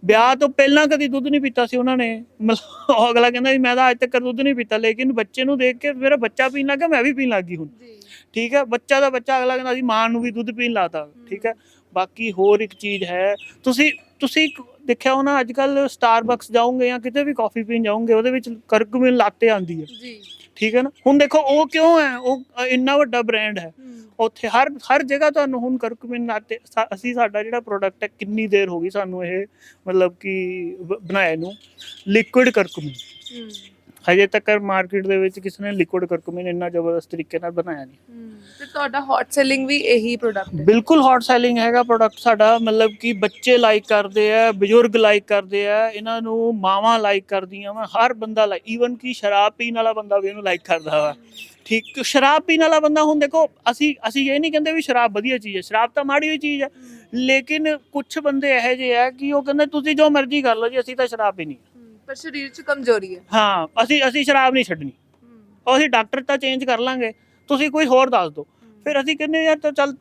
ਵਿਆਹ ਤੋਂ ਪਹਿਲਾਂ ਕਦੀ ਦੁੱਧ ਨਹੀਂ ਪੀਤਾ ਸੀ ਉਹਨਾਂ ਨੇ। ਮਤਲਬ ਅਗਲਾ ਕਹਿੰਦਾ ਮੈਂ ਤਾਂ ਅੱਜ ਤੱਕ ਦੁੱਧ ਨਹੀਂ ਪੀਤਾ ਲੇਕਿਨ ਬੱਚੇ ਨੂੰ ਦੇਖ ਕੇ ਮੇਰਾ ਬੱਚਾ ਪੀਣ ਲੱਗਾ ਮੈਂ ਵੀ ਪੀਣ ਲੱਗ ਗਈ ਹੁਣ ਠੀਕ ਹੈ ਬੱਚਾ ਦਾ ਬੱਚਾ ਅਗਲਾ ਕਹਿੰਦਾ ਸੀ ਮਾਂ ਨੂੰ ਵੀ ਦੁੱਧ ਪੀਣ ਲਾਤਾ। ਠੀਕ ਹੈ ਬਾਕੀ ਹੋਰ ਇੱਕ ਚੀਜ਼ ਹੈ ਤੁਸੀਂ ਤੁਸੀਂ ਦੇਖਿਆ ਹੋਣਾ ਅੱਜ ਕੱਲ ਸਟਾਰਬਕਸ ਜਾਓਗੇ ਜਾਂ ਕਿਤੇ ਵੀ ਕਾਫੀ ਪੀਣ ਜਾਓਗੇ ਉਹਦੇ ਵਿੱਚ ਕਰਕੂਮਿਨ ਲਾਤੇ ਆਂਦੀ ਹੈ। ਜੀ। ਠੀਕ ਹੈ ਨਾ? ਹੁਣ ਦੇਖੋ ਉਹ ਕਿਉਂ ਹੈ? ਉਹ ਇੰਨਾ ਵੱਡਾ ਬ੍ਰਾਂਡ ਹੈ। ਉੱਥੇ ਹਰ ਹਰ ਜਗ੍ਹਾ ਤੁਹਾਨੂੰ ਹੁਣ ਕਰਕੂਮਿਨ ਲਾਤੇ ਅਸੀਂ ਸਾਡਾ ਜਿਹੜਾ ਪ੍ਰੋਡਕਟ ਹੈ ਕਿੰਨੀ ਦੇਰ ਹੋ ਗਈ ਸਾਨੂੰ ਇਹ ਮਤਲਬ ਕਿ ਬਣਾਏ ਨੂੰ? ਲਿਕੁਇਡ ਕਰਕੂਮਿਨ ਹਜੇ ਤੱਕ ਮਾਰਕੀਟ ਦੇ ਵਿੱਚ ਕਿਸੇ ਨੇ ਲਿਕੁਇਡ ਕਰਕੂਮਿਨ ਇੰਨਾ ਜ਼ਬਰਦਸਤ ਤਰੀਕੇ ਨਾਲ ਬਣਾਇਆ ਨਹੀਂ। ਤੇ ਤੁਹਾਡਾ ਹੌਟ ਸੈਲਿੰਗ ਵੀ ਇਹੀ ਪ੍ਰੋਡਕਟ ਹੈ। ਬਿਲਕੁਲ ਹੌਟ ਸੈਲਿੰਗ ਹੈਗਾ ਪ੍ਰੋਡਕਟ ਸਾਡਾ ਮਤਲਬ ਕਿ ਬੱਚੇ ਲਾਈਕ ਕਰਦੇ ਆ ਬਜ਼ੁਰਗ ਲਾਈਕ ਕਰਦੇ ਆ ਇਹਨਾਂ ਨੂੰ ਮਾਵਾਂ ਲਾਈਕ ਕਰਦੀਆਂ ਵਾ ਹਰ ਬੰਦਾ ਲਾਈਕ ਈਵਨ ਕਿ ਸ਼ਰਾਬ ਪੀਣ ਵਾਲਾ ਬੰਦਾ ਵੀ ਇਹਨੂੰ ਲਾਈਕ ਕਰਦਾ ਵਾ। ਠੀਕ ਸ਼ਰਾਬ ਪੀਣ ਵਾਲਾ ਬੰਦਾ ਹੁਣ ਦੇਖੋ ਅਸੀਂ ਅਸੀਂ ਇਹ ਨਹੀਂ ਕਹਿੰਦੇ ਵੀ ਸ਼ਰਾਬ ਵਧੀਆ ਚੀਜ਼ ਹੈ ਸ਼ਰਾਬ ਤਾਂ ਮਾੜੀ ਹੋਈ ਚੀਜ਼ ਹੈ। ਲੇਕਿਨ ਕੁਝ ਬੰਦੇ ਇਹੋ ਜਿਹੇ ਆ ਕਿ ਉਹ ਕਹਿੰਦੇ ਤੁਸੀਂ ਜੋ ਮਰਜ਼ੀ ਕਰ ਲਓ ਜੀ ਅਸੀਂ ਤਾਂ ਸ਼ਰਾਬ ਪੀਣੀ। ਪਰ ਸਰੀਰ 'ਚ ਕਮਜ਼ੋਰੀ ਹੈ। ਹਾਂ ਅਸੀਂ ਅਸੀਂ ਸ਼ਰਾਬ ਨਹੀਂ ਛੱਡਣੀ। ਉਹ ਅਸੀਂ ਡਾਕਟਰ ਤਾਂ ਚੇਂਜ ਕਰ ਲਾਂਗੇ। ਤੁਸੀਂ ਕੋਈ ਹੋਰ ਦੱਸ ਦਿਓ। ਫਿਰ ਅਸੀਂ ਕਹਿੰਦੇ ਯਾਰ ਤਾਂ ਚੱਲ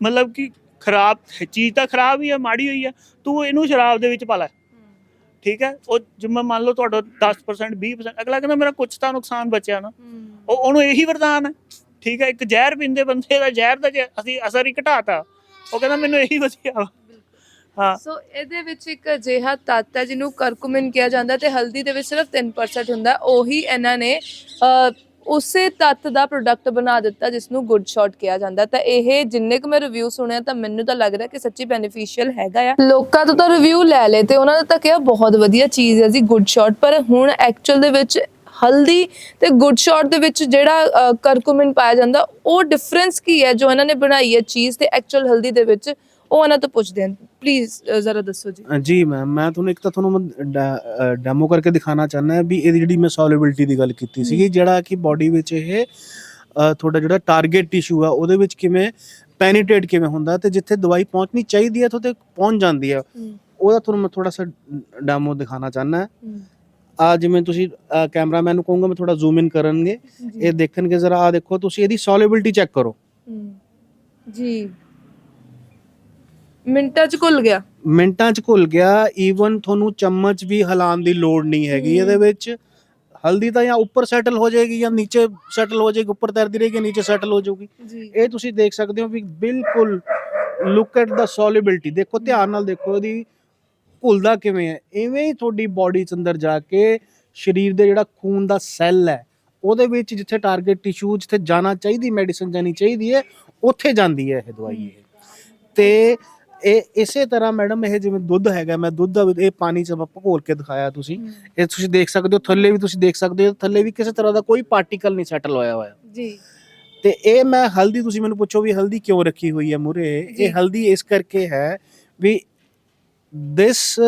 ਮਤਲਬ ਕਿ ਖਰਾਬ ਚੀਜ਼ ਤਾਂ ਖਰਾਬ ਹੀ ਹੈ ਮਾੜੀ ਹੋਈ ਹੈ ਤੂੰ ਇਹਨੂੰ ਸ਼ਰਾਬ ਦੇ ਵਿੱਚ ਪਾ ਲੈ। ਠੀਕ ਹੈ? ਉਹ ਜਿਵੇਂ ਮੰਨ ਲਓ ਤੁਹਾਡਾ 10% 20% ਅਗਲਾ ਕਹਿੰਦਾ ਮੇਰਾ ਕੁਝ ਤਾਂ ਨੁਕਸਾਨ ਬਚਿਆ ਨਾ। ਉਹ ਉਹਨੂੰ ਇਹੀ ਵਰਦਾਨ ਹੈ। ਠੀਕ ਹੈ? ਇੱਕ ਜ਼ਹਿਰ ਪੀਂਦੇ ਬੰਦੇ ਦਾ ਜ਼ਹਿਰ ਦਾ ਅਸੀਂ ਅਸਰ ਹੀ ਘਟਾਤਾ ਉਹ ਕਹਿੰਦਾ ਮੈਨੂੰ ਇਹੀ ਵਧੀਆ ਵਾ। ਹਾਂ। ਸੋ ਇਹਦੇ ਵਿੱਚ ਇੱਕ ਅਜਿਹਾ ਤੱਤ ਹੈ ਜਿਹਨੂੰ ਕਰਕੂਮਿਨ ਕਿਹਾ ਜਾਂਦਾ ਤੇ ਹਲਦੀ ਦੇ ਵਿੱਚ ਸਿਰਫ 3% ਹੁੰਦਾ। ਉਹੀ ਇਹਨਾਂ ਨੇ ਉਸੇ ਤੱਤ ਦਾ ਪ੍ਰੋਡਕਟ ਬਣਾ ਦਿੱਤਾ ਜਿਸ ਨੂੰ ਗੁੱਡ ਸ਼ਾਟ ਕਿਹਾ ਜਾਂਦਾ। ਤਾਂ ਇਹ ਜਿੰਨੇ ਕੁ ਮੈਂ ਰਿਵਿਊ ਸੁਣਿਆ ਤਾਂ ਮੈਨੂੰ ਤਾਂ ਲੱਗ ਕਿ ਸੱਚੀ ਬੈਨੀਫੀਸ਼ੀਅਲ ਹੈਗਾ ਆ। ਲੋਕਾਂ ਤੋਂ ਤਾਂ ਰਿਵਿਊ ਲੈ ਲਏ ਤੇ ਉਹਨਾਂ ਨੇ ਤਾਂ ਕਿਹਾ ਬਹੁਤ ਵਧੀਆ ਚੀਜ਼ ਹੈ ਜੀ ਗੁੱਡ ਸ਼ਾਟ ਪਰ ਹੁਣ ਐਕਚੁਅਲ ਦੇ ਵਿੱਚ ਹਲਦੀ ਤੇ ਗੁੱਡ ਸ਼ਾਟ ਦੇ ਵਿੱਚ ਜਿਹੜਾ ਅ, ਕਰਕੂਮਿਨ ਪਾਇਆ ਜਾਂਦਾ ਉਹ ਡਿਫਰੈਂਸ ਕੀ ਹੈ ਜੋ ਇਹਨਾਂ ਨੇ ਬਣਾਈ ਹੈ ਚੀਜ਼ ਤੇ ਐਕਚੁਅਲ ਹਲਦੀ ਦੇ ਵਿੱਚ? ਉਹ ਇਹਨਾਂ ਤੋਂ ਪੁੱਛਦੇ ਹਾਂ ਪਲੀਜ਼ ਜ਼ਰਾ ਦੱਸੋ ਜੀ। ਜੀ ਮੈਮ ਮੈਂ ਤੁਹਾਨੂੰ ਇੱਕ ਤਾਂ ਤੁਹਾਨੂੰ ਡੈਮੋ ਕਰਕੇ ਦਿਖਾਣਾ ਚਾਹੁੰਦਾ ਵੀ ਇਹਦੀ ਜਿਹੜੀ ਮੈਂ ਸੋਲਿਬਿਲਿਟੀ ਦੀ ਗੱਲ ਕੀਤੀ ਸੀਗੀ ਜਿਹੜਾ ਕਿ ਬਾਡੀ ਵਿੱਚ ਇਹ ਤੁਹਾਡਾ ਜਿਹੜਾ ਟਾਰਗੇਟ ਟਿਸ਼ੂ ਆ ਉਹਦੇ ਵਿੱਚ ਕਿਵੇਂ ਪੈਨੀਟ੍ਰੇਟ ਕਿਵੇਂ ਹੁੰਦਾ ਤੇ ਜਿੱਥੇ ਦਵਾਈ ਪਹੁੰਚਣੀ ਚਾਹੀਦੀ ਹੈ ਉੱਥੇ ਪਹੁੰਚ ਜਾਂਦੀ ਆ। ਉਹਦਾ ਤੁਹਾਨੂੰ ਮੈਂ ਥੋੜਾ ਸਾ ਡੈਮੋ ਦਿਖਾਣਾ ਚਾਹੁੰਦਾ ਆ ਜਿਵੇਂ ਤੁਸੀਂ ਕੈਮਰਾਮੈਨ ਨੂੰ ਕਹੂੰਗਾ ਮੈਂ ਥੋੜਾ ਜ਼ੂਮ ਇਨ ਕਰਨਗੇ। ਇਹ ਦੇਖਣਗੇ ਜ਼ਰਾ ਆ ਦੇਖੋ ਤੁਸੀਂ ਇਹਦੀ ਸੋਲਿਬਿਲਿਟੀ ਚੈੱਕ ਕਰੋ। ਜੀ। ਮਿੰਟਾਂ ਚ ਘੁਲ ਗਿਆ। ਮਿੰਟਾਂ 'ਚ ਘੁਲ ਗਿਆ। ਈਵਨ ਤੁਹਾਨੂੰ ਚਮਚ ਵੀ ਹਿਲਾਉਣ ਦੀ ਲੋੜ ਨਹੀਂ ਹੈਗੀ। ਇਹਦੇ ਵਿੱਚ ਹਲਦੀ ਤਾਂ ਜਾਂ ਉੱਪਰ ਸੈਟਲ ਹੋ ਜਾਏਗੀ ਜਾਂ ਨੀਚੇ ਸੈਟਲ ਹੋ ਜਾਏਗੀ ਉੱਪਰ ਤੈਰਦੀ ਰਹੇਗੀ ਨੀਚੇ ਸੈਟਲ ਹੋ ਜਾਊਗੀ। ਜੀ। ਇਹ ਤੁਸੀਂ ਦੇਖ ਸਕਦੇ ਹੋ ਵੀ ਬਿਲਕੁਲ ਲੁੱਕ ਐਟ ਦਾ ਸੋਲਿਬਿਲਿਟੀ ਦੇਖੋ ਧਿਆਨ ਨਾਲ ਦੇਖੋ ਇਹਦੀ ਘੁਲਦਾ ਕਿਵੇਂ ਹੈ। ਇਵੇਂ ਹੀ ਤੁਹਾਡੀ ਬਾਡੀ 'ਚ ਅੰਦਰ ਜਾ ਕੇ ਸਰੀਰ ਦੇ ਜਿਹੜਾ ਖੂਨ ਦਾ ਸੈੱਲ ਹੈ ਉਹਦੇ ਵਿੱਚ ਜਿੱਥੇ ਟਾਰਗੇਟ ਟਿਸ਼ੂ ਜਿੱਥੇ ਜਾਣਾ ਚਾਹੀਦੀ ਮੈਡੀਸਨ ਜਾਣੀ ਚਾਹੀਦੀ ਹੈ ਉੱਥੇ ਜਾਂਦੀ ਹੈ ਇਹ ਦਵਾਈ ਇਹ। ਤੇ ਇਹ ਇਸੇ ਤਰ੍ਹਾਂ ਮੈਡਮ ਇਹ ਜਿਵੇਂ ਦੁੱਧ ਹੈਗਾ ਮੈਂ ਦੁੱਧ ਇਹ ਪਾਣੀ 'ਚ ਆਪਾਂ ਘੋਲ ਕੇ ਦਿਖਾਇਆ ਤੁਸੀਂ। ਇਹ ਤੁਸੀਂ ਦੇਖ ਸਕਦੇ ਹੋ ਥੱਲੇ ਵੀ ਤੁਸੀਂ ਦੇਖ ਸਕਦੇ ਹੋ ਥੱਲੇ ਵੀ ਕਿਸੇ ਤਰ੍ਹਾਂ ਦਾ ਕੋਈ ਪਾਰਟੀਕਲ ਨਹੀਂ ਸੈਟਲ ਹੋਇਆ ਹੋਇਆ। ਜੀ। ਤੇ ਇਹ ਮੈਂ ਹਲਦੀ ਤੁਸੀਂ ਮੈਨੂੰ ਪੁੱਛੋ ਵੀ ਹਲਦੀ ਕਿਉਂ ਰੱਖੀ ਹੋਈ ਹੈ ਮੂਰੇ। ਇਹ ਹਲਦੀ ਇਸ ਕਰਕੇ ਹੈ ਵੀ ਦਿਸ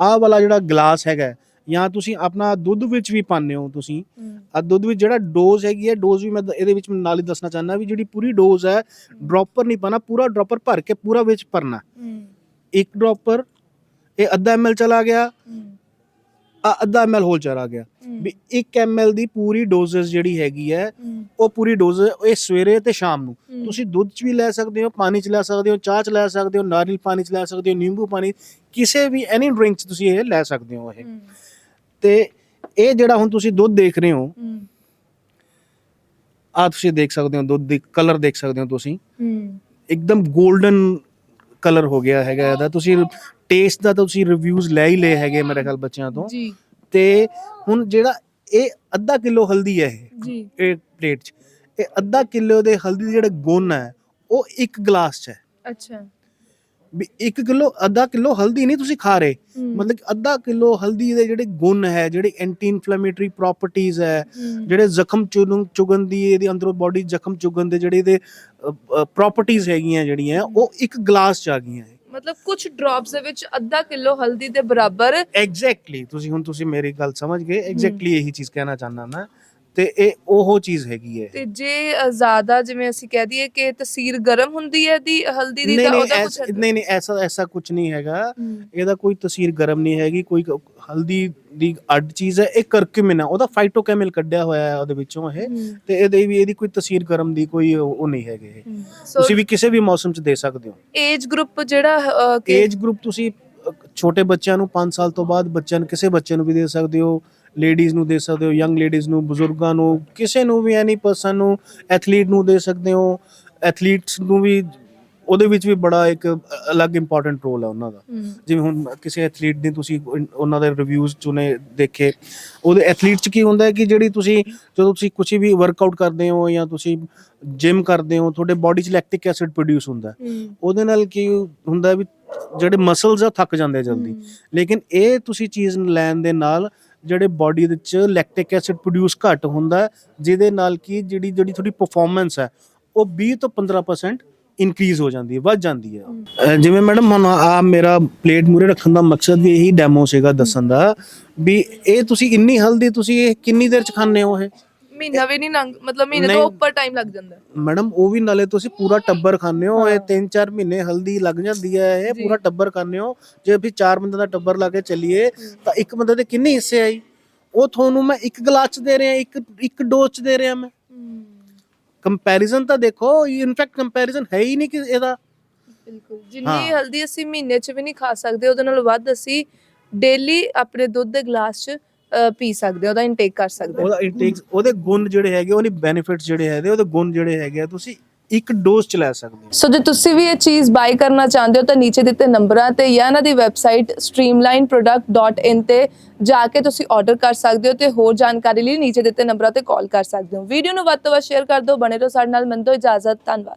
ਆਹ ਵਾਲਾ ਜਿਹੜਾ ਗਲਾਸ ਹੈਗਾ ਜਾਂ ਤੁਸੀਂ ਆਪਣਾ ਦੁੱਧ ਵਿੱਚ ਵੀ ਪਾਉਂਦੇ ਹੋ ਤੁਸੀਂ ਆ ਦੁੱਧ ਵਿੱਚ ਜਿਹੜਾ ਡੋਜ਼ ਹੈਗੀ ਹੈ ਡੋਜ਼ ਵੀ ਮੈਂ ਇਹਦੇ ਵਿੱਚ ਨਾਲ ਹੀ ਦੱਸਣਾ ਚਾਹੁੰਦਾ ਵੀ ਜਿਹੜੀ ਪੂਰੀ ਡੋਜ਼ ਹੈ ਡ੍ਰੌਪਰ ਨਹੀਂ ਪਾਣਾ ਪੂਰਾ ਡ੍ਰੌਪਰ ਭਰ ਕੇ ਪੂਰਾ ਵਿੱਚ ਭਰਨਾ। ਇੱਕ ਡ੍ਰੌਪਰ ਇਹ ਅੱਧਾ ਐਮਐਲ ਚਲਾ ਗਿਆ ਆ ਅੱਧਾ ਐਮਐਲ ਹੋਰ ਚਲਾ ਗਿਆ। ਵੀ 1 ਐਮਐਲ ਦੀ ਪੂਰੀ ਡੋਜ਼ਸ ਜਿਹੜੀ ਹੈਗੀ ਹੈ ਉਹ ਪੂਰੀ ਡੋਜ਼ ਇਹ ਸਵੇਰੇ ਤੇ ਸ਼ਾਮ ਨੂੰ। ਤੁਸੀਂ ਦੁੱਧ 'ਚ ਵੀ ਲੈ ਸਕਦੇ ਹੋ ਪਾਣੀ 'ਚ ਲੈ ਸਕਦੇ ਹੋ ਚਾਹ 'ਚ ਲੈ ਸਕਦੇ ਹੋ ਨਾਰੀਅਲ ਪਾਣੀ 'ਚ ਲੈ ਸਕਦੇ ਹੋ ਨਿੰਬੂ ਪਾਣੀ ਕਿਸੇ ਵੀ ਐਨੀ ਡਰਿੰਕ 'ਚ ਤੁਸੀਂ ਇਹ ਲੈ ਸਕਦੇ ਹੋ ਇਹ। ਤੇ ਇਹ ਜਿਹੜਾ ਹੁਣ ਤੁਸੀਂ ਦੁੱਧ ਦੇਖ ਰਹੇ ਹੋ ਆ ਤੁਸੀਂ ਦੇਖ ਸਕਦੇ ਹੋ ਦੁੱਧ ਦੀ ਕਲਰ ਦੇਖ ਸਕਦੇ ਹੋ ਤੁਸੀਂ। ਇੱਕਦਮ 골ਡਨ ਕਲਰ ਹੋ ਗਿਆ ਹੈਗਾ ਇਹਦਾ। ਤੁਸੀਂ ਟੇਸਟ ਦਾ ਤਾਂ ਤੁਸੀਂ ਰਿਵਿਊਜ਼ ਲੈ ਹੀ ਲਏ ਹੈਗੇ ਮੇਰੇ ਖਿਆਲ ਬੱਚਿਆਂ ਤੋਂ। ਜੀ। ਤੇ ਹੁਣ ਜਿਹੜਾ ਇਹ ਅੱਧਾ ਕਿਲੋ ਹਲਦੀ ਹੈ ਇਹ ਜੀ। ਇਹ ਪਲੇਟ 'ਚ ਇਹ ਅੱਧਾ ਕਿਲੋ ਦੇ ਹਲਦੀ ਦੇ ਜਿਹੜੇ ਗੁਣ ਹੈ ਉਹ ਇੱਕ ਗਲਾਸ 'ਚ ਹੈ। ਅੱਛਾ। ਵੀ 1 ਕਿਲੋ ਅੱਧਾ ਕਿਲੋ ਹਲਦੀ ਨਹੀਂ ਤੁਸੀਂ ਖਾ ਰਹੇ। ਮਤਲਬ ਕਿ ਅੱਧਾ ਕਿਲੋ ਹਲਦੀ ਦੇ ਜਿਹੜੇ ਗੁਣ ਹੈ ਜਿਹੜੇ ਐਂਟੀ ਇਨਫਲੇਮੇਟਰੀ ਪ੍ਰਾਪਰਟੀਆਂ ਹੈ। ਜਿਹੜੇ ਜ਼ਖਮ ਚੁਗਣ ਚੁਗਣ ਦੀ ਇਹਦੇ ਅੰਦਰੋਂ ਬਾਡੀ ਜ਼ਖਮ ਚੁਗਣ ਦੇ ਜਿਹੜੇ ਇਹਦੇ ਪ੍ਰਾਪਰਟੀਆਂ ਹੈਗੀਆਂ ਜਿਹੜੀਆਂ ਉਹ ਇੱਕ ਗਲਾਸ ਚ ਆ ਗਈਆਂ ਮਤਲਬ ਕੁਝ ਡ੍ਰੌਪਸ ਦੇ ਵਿੱਚ ਅੱਧਾ ਕਿਲੋ ਹਲਦੀ ਦੇ ਬਰਾਬਰ ਐਗਜ਼ੈਕਟਲੀ ਤੁਸੀਂ ਹੁਣ ਤੁਸੀਂ ਮੇਰੀ ਗੱਲ ਸਮਝ ਗਏ। ਐਗਜ਼ੈਕਟਲੀ ਇਹੀ ਚੀਜ਼ ਕਹਿਣਾ ਚਾਹੁੰਦਾ ਮੈਂ। ਤੇ ਇਹ ਉਹ ਚੀਜ਼ ਹੈਗੀ ਹੈ। ਤੇ ਜੇ ਅ, ਜ਼ਿਆਦਾ ਜਿਵੇਂ ਅਸੀਂ ਕਹਿ ਦਈਏ ਕਿ ਤਸੀਰ ਗਰਮ ਹੁੰਦੀ ਹੈ ਦੀ ਹਲਦੀ ਦੀ ਨਹੀਂ ਤਾਂ ਨਹੀਂ ਉਹਦਾ ਐਸ- ਕੁਝ ਨਹੀਂ ਨਹੀਂ ਐਸਾ ਐਸਾ ਕੁਝ ਨਹੀਂ ਹੈਗਾ। ਇਹਦਾ ਕੋਈ ਤਸੀਰ ਗਰਮ ਨਹੀਂ ਹੈਗੀ ਕੋਈ ਕ- ਹਲਦੀ ਦੀ ਅੱਡ ਚੀਜ਼ ਹੈ ਇਹ ਕਰਕਿਊਮਿਨ ਹੈ ਉਹਦਾ ਫਾਈਟੋਕੈਮਿਕਲ ਕੱਢਿਆ ਹੋਇਆ ਹੈ ਉਹਦੇ ਵਿੱਚੋਂ ਇਹ। ਤੇ ਇਹਦੇ ਵੀ ਇਹਦੀ ਕੋਈ ਤਸੀਰ ਗਰਮ ਦੀ ਕੋਈ ਉਹ ਉਹ ਨਹੀਂ ਹੈਗੇ ਇਹ। ਸੋ ਤੁਸੀਂ ਵੀ ਕਿਸੇ ਵੀ ਮੌਸਮ 'ਚ ਦੇ ਸਕਦੇ ਹੋ। ਏਜ ਗਰੁੱਪ ਜਿਹੜਾ ਅ, ਕਿ ਏਜ ਗਰੁੱਪ ਤੁਸੀਂ ਅ, ਛੋਟੇ ਬੱਚਿਆਂ ਨੂੰ 5 ਸਾਲ ਤੋਂ ਬਾਅਦ ਬੱਚਿਆਂ ਨੂੰ ਕਿਸੇ ਬੱਚੇ ਨੂੰ ਵੀ ਦੇ ਸਕਦੇ ਹੋ। ਲੇਡੀਜ਼ ਨੂੰ ਦੇ ਸਕਦੇ ਹੋ ਯੰਗ ਲੇਡੀਜ਼ ਨੂੰ ਬਜ਼ੁਰਗਾਂ ਨੂੰ ਕਿਸੇ ਨੂੰ ਵੀ ਐਨੀ ਪਰਸਨ ਨੂੰ ਐਥਲੀਟ ਨੂੰ ਦੇ ਸਕਦੇ ਹੋ ਐਥਲੀਟਸ ਨੂੰ ਵੀ ਉਹਦੇ ਵਿੱਚ ਵੀ ਬੜਾ ਇੱਕ ਅਲੱਗ ਇੰਪੋਰਟੈਂਟ ਰੋਲ ਹੈ ਉਹਨਾਂ ਦਾ। ਜਿਵੇਂ ਹੁਣ ਕਿਸੇ ਐਥਲੀਟ ਨੇ ਤੁਸੀਂ ਉਹਨਾਂ ਦੇ ਰਿਵਿਊਜ਼ ਚੁਨੇ ਦੇਖੇ ਉਹਦੇ ਐਥਲੀਟ ਚ ਕੀ ਹੁੰਦਾ ਹੈ ਕਿ ਜਿਹੜੀ ਤੁਸੀਂ ਜਦੋਂ ਤੁਸੀਂ ਕੁਝ ਵੀ ਵਰਕਆਊਟ ਕਰਦੇ ਹੋ ਜਾਂ ਤੁਸੀਂ ਜਿਮ ਕਰਦੇ ਹੋ ਤੁਹਾਡੇ ਬਾਡੀ ਚ ਲੈਕਟਿਕ ਐਸਿਡ ਪ੍ਰੋਡਿਊਸ ਹੁੰਦਾ ਹੈ। ਉਹਦੇ ਨਾਲ ਕੀ ਹੁੰਦਾ ਵੀ ਜਿਹੜੇ ਮਸਲਸ ਆ ਥੱਕ ਜਾਂਦੇ ਜਲਦੀ। ਲੇਕਿਨ ਇਹ ਤੁਸੀਂ ਚੀਜ਼ ਲੈਣ ਦੇ ਨਾਲ ਜਿਹੜੇ ਬਾਡੀ ਦੇ ਵਿੱਚ ਲੈਕਟਿਕ ਐਸਿਡ ਪ੍ਰੋਡਿਊਸ ਘੱਟ ਹੁੰਦਾ ਹੈ, ਜਿਹਦੇ ਨਾਲ ਕੀ ਜਿਹੜੀ ਜਿਹੜੀ ਤੁਹਾਡੀ ਪਰਫਾਰਮੈਂਸ ਹੈ ਉਹ 20 ਤੋਂ 15% ਇਨਕਰੀਜ਼ ਹੋ ਜਾਂਦੀ ਹੈ ਵੱਧ ਜਾਂਦੀ ਹੈ। ਜਿਵੇਂ ਮੈਡਮ ਹੁਣ ਆ ਮੇਰਾ ਪਲੇਟ ਮੂਰੇ ਰੱਖਣ ਦਾ ਮਕਸਦ ਵੀ ਇਹੀ ਡੈਮੋ ਸੀਗਾ ਦੱਸਣ ਦਾ ਵੀ ਇਹ ਤੁਸੀਂ ਇੰਨੀ ਹਲਦੀ ਤੁਸੀਂ ਇਹ ਕਿੰਨੀ ਦੇਰ ਚ ਖਾਂਦੇ ਹੋ ਇਹ? ਮਹੀਨਾ ਵੀ ਨਹੀਂ ਲੰਘ ਮਤਲਬ ਮਹੀਨੇ ਨਹੀਂ। ਤੋਂ ਉੱਪਰ ਟਾਈਮ ਲੱਗ ਜਾਂਦਾ। ਮੈਡਮ ਉਹ ਵੀ ਨਾਲੇ ਤੁਸੀਂ ਪੂਰਾ ਟੱਬਰ ਖਾਂਦੇ ਹੋ ਇਹ 3-4 ਮਹੀਨੇ ਹਲਦੀ ਲੱਗ ਜਾਂਦੀ ਹੈ ਇਹ ਜੀ। ਪੂਰਾ ਟੱਬਰ ਖਾਂਦੇ ਹੋ ਜੇ ਵੀ 4 ਬੰਦੇ ਦਾ ਟੱਬਰ ਲਾ ਕੇ ਚੱਲੀਏ ਤਾਂ ਇੱਕ ਬੰਦੇ ਦੇ ਕਿੰਨੇ ਹਿੱਸੇ ਆਈ ਉਹ ਤੁਹਾਨੂੰ ਮੈਂ ਇੱਕ ਗਲਾਸ ਚ ਦੇ ਰਿਹਾ ਇੱਕ ਇੱਕ ਡੋਜ਼ ਚ ਦੇ ਰਿਹਾ ਮੈਂ ਕੰਪੈਰੀਜ਼ਨ ਤਾਂ ਦੇਖੋ ਇਨਫੈਕਟ ਕੰਪੈਰੀਜ਼ਨ ਹੈ ਹੀ ਨਹੀਂ ਕਿ ਇਹਦਾ ਬਿਲਕੁਲ ਜਿੰਨੀ ਹਾਂ। ਹਲਦੀ ਅਸੀਂ ਮਹੀਨੇ 'ਚ ਵੀ ਨਹੀਂ ਖਾ ਸਕਦੇ ਉਹਦੇ ਨਾਲ ਵੱਧ ਅਸੀਂ ਡੇਲੀ ਆਪਣੇ ਦੁੱਧ ਦੇ ਗਲਾਸ 'ਚ ਪੀ ਸਕਦੇ ਹਾਂ, ਉਹਦਾ ਇਨਟੇਕ ਕਰ ਸਕਦੇ ਹਾਂ ਉਹਦਾ ਇਨਟੇਕ ਉਹਦੇ ਗੁਣ ਜਿਹੜੇ ਹੈਗੇ ਉਹਦੇ ਬੈਨੀਫਿਟਸ ਜਿਹੜੇ ਹੈਗੇ ਉਹਦੇ ਗੁਣ ਜਿਹੜੇ ਹੈਗੇ ਆ, ਤੁਸੀਂ ਇੱਕ ਡੋਜ਼ ਚ ਲੈ ਸਕਦੇ ਹੋ। ਸੋ ਜੇ ਤੁਸੀਂ ਵੀ ਇਹ ਚੀਜ਼ ਬਾਈ ਕਰਨਾ ਚਾਹੁੰਦੇ ਹੋ ਤਾਂ ਨੀਚੇ ਦਿੱਤੇ ਨੰਬਰਾਂ ਤੇ ਜਾਂ ਇਹਨਾਂ ਦੀ ਵੈਬਸਾਈਟ streamlineproduct.in ਤੇ ਜਾ ਕੇ ਤੁਸੀਂ ਆਰਡਰ ਕਰ ਸਕਦੇ ਹੋ ਤੇ ਹੋਰ ਜਾਣਕਾਰੀ ਲਈ ਨੀਚੇ ਦਿੱਤੇ ਨੰਬਰਾਂ ਤੇ ਕਾਲ ਕਰ ਸਕਦੇ ਹੋ। ਵੀਡੀਓ ਨੂੰ ਵੱਧ ਤੋਂ ਵੱਧ ਸ਼ੇਅਰ ਕਰ ਦਿਓ ਬਣੇ ਰਹੋ ਸਾਡੇ ਨਾਲ ਮੰਦੋ ਇਜਾਜ਼ਤ ਧੰਨਵਾਦ।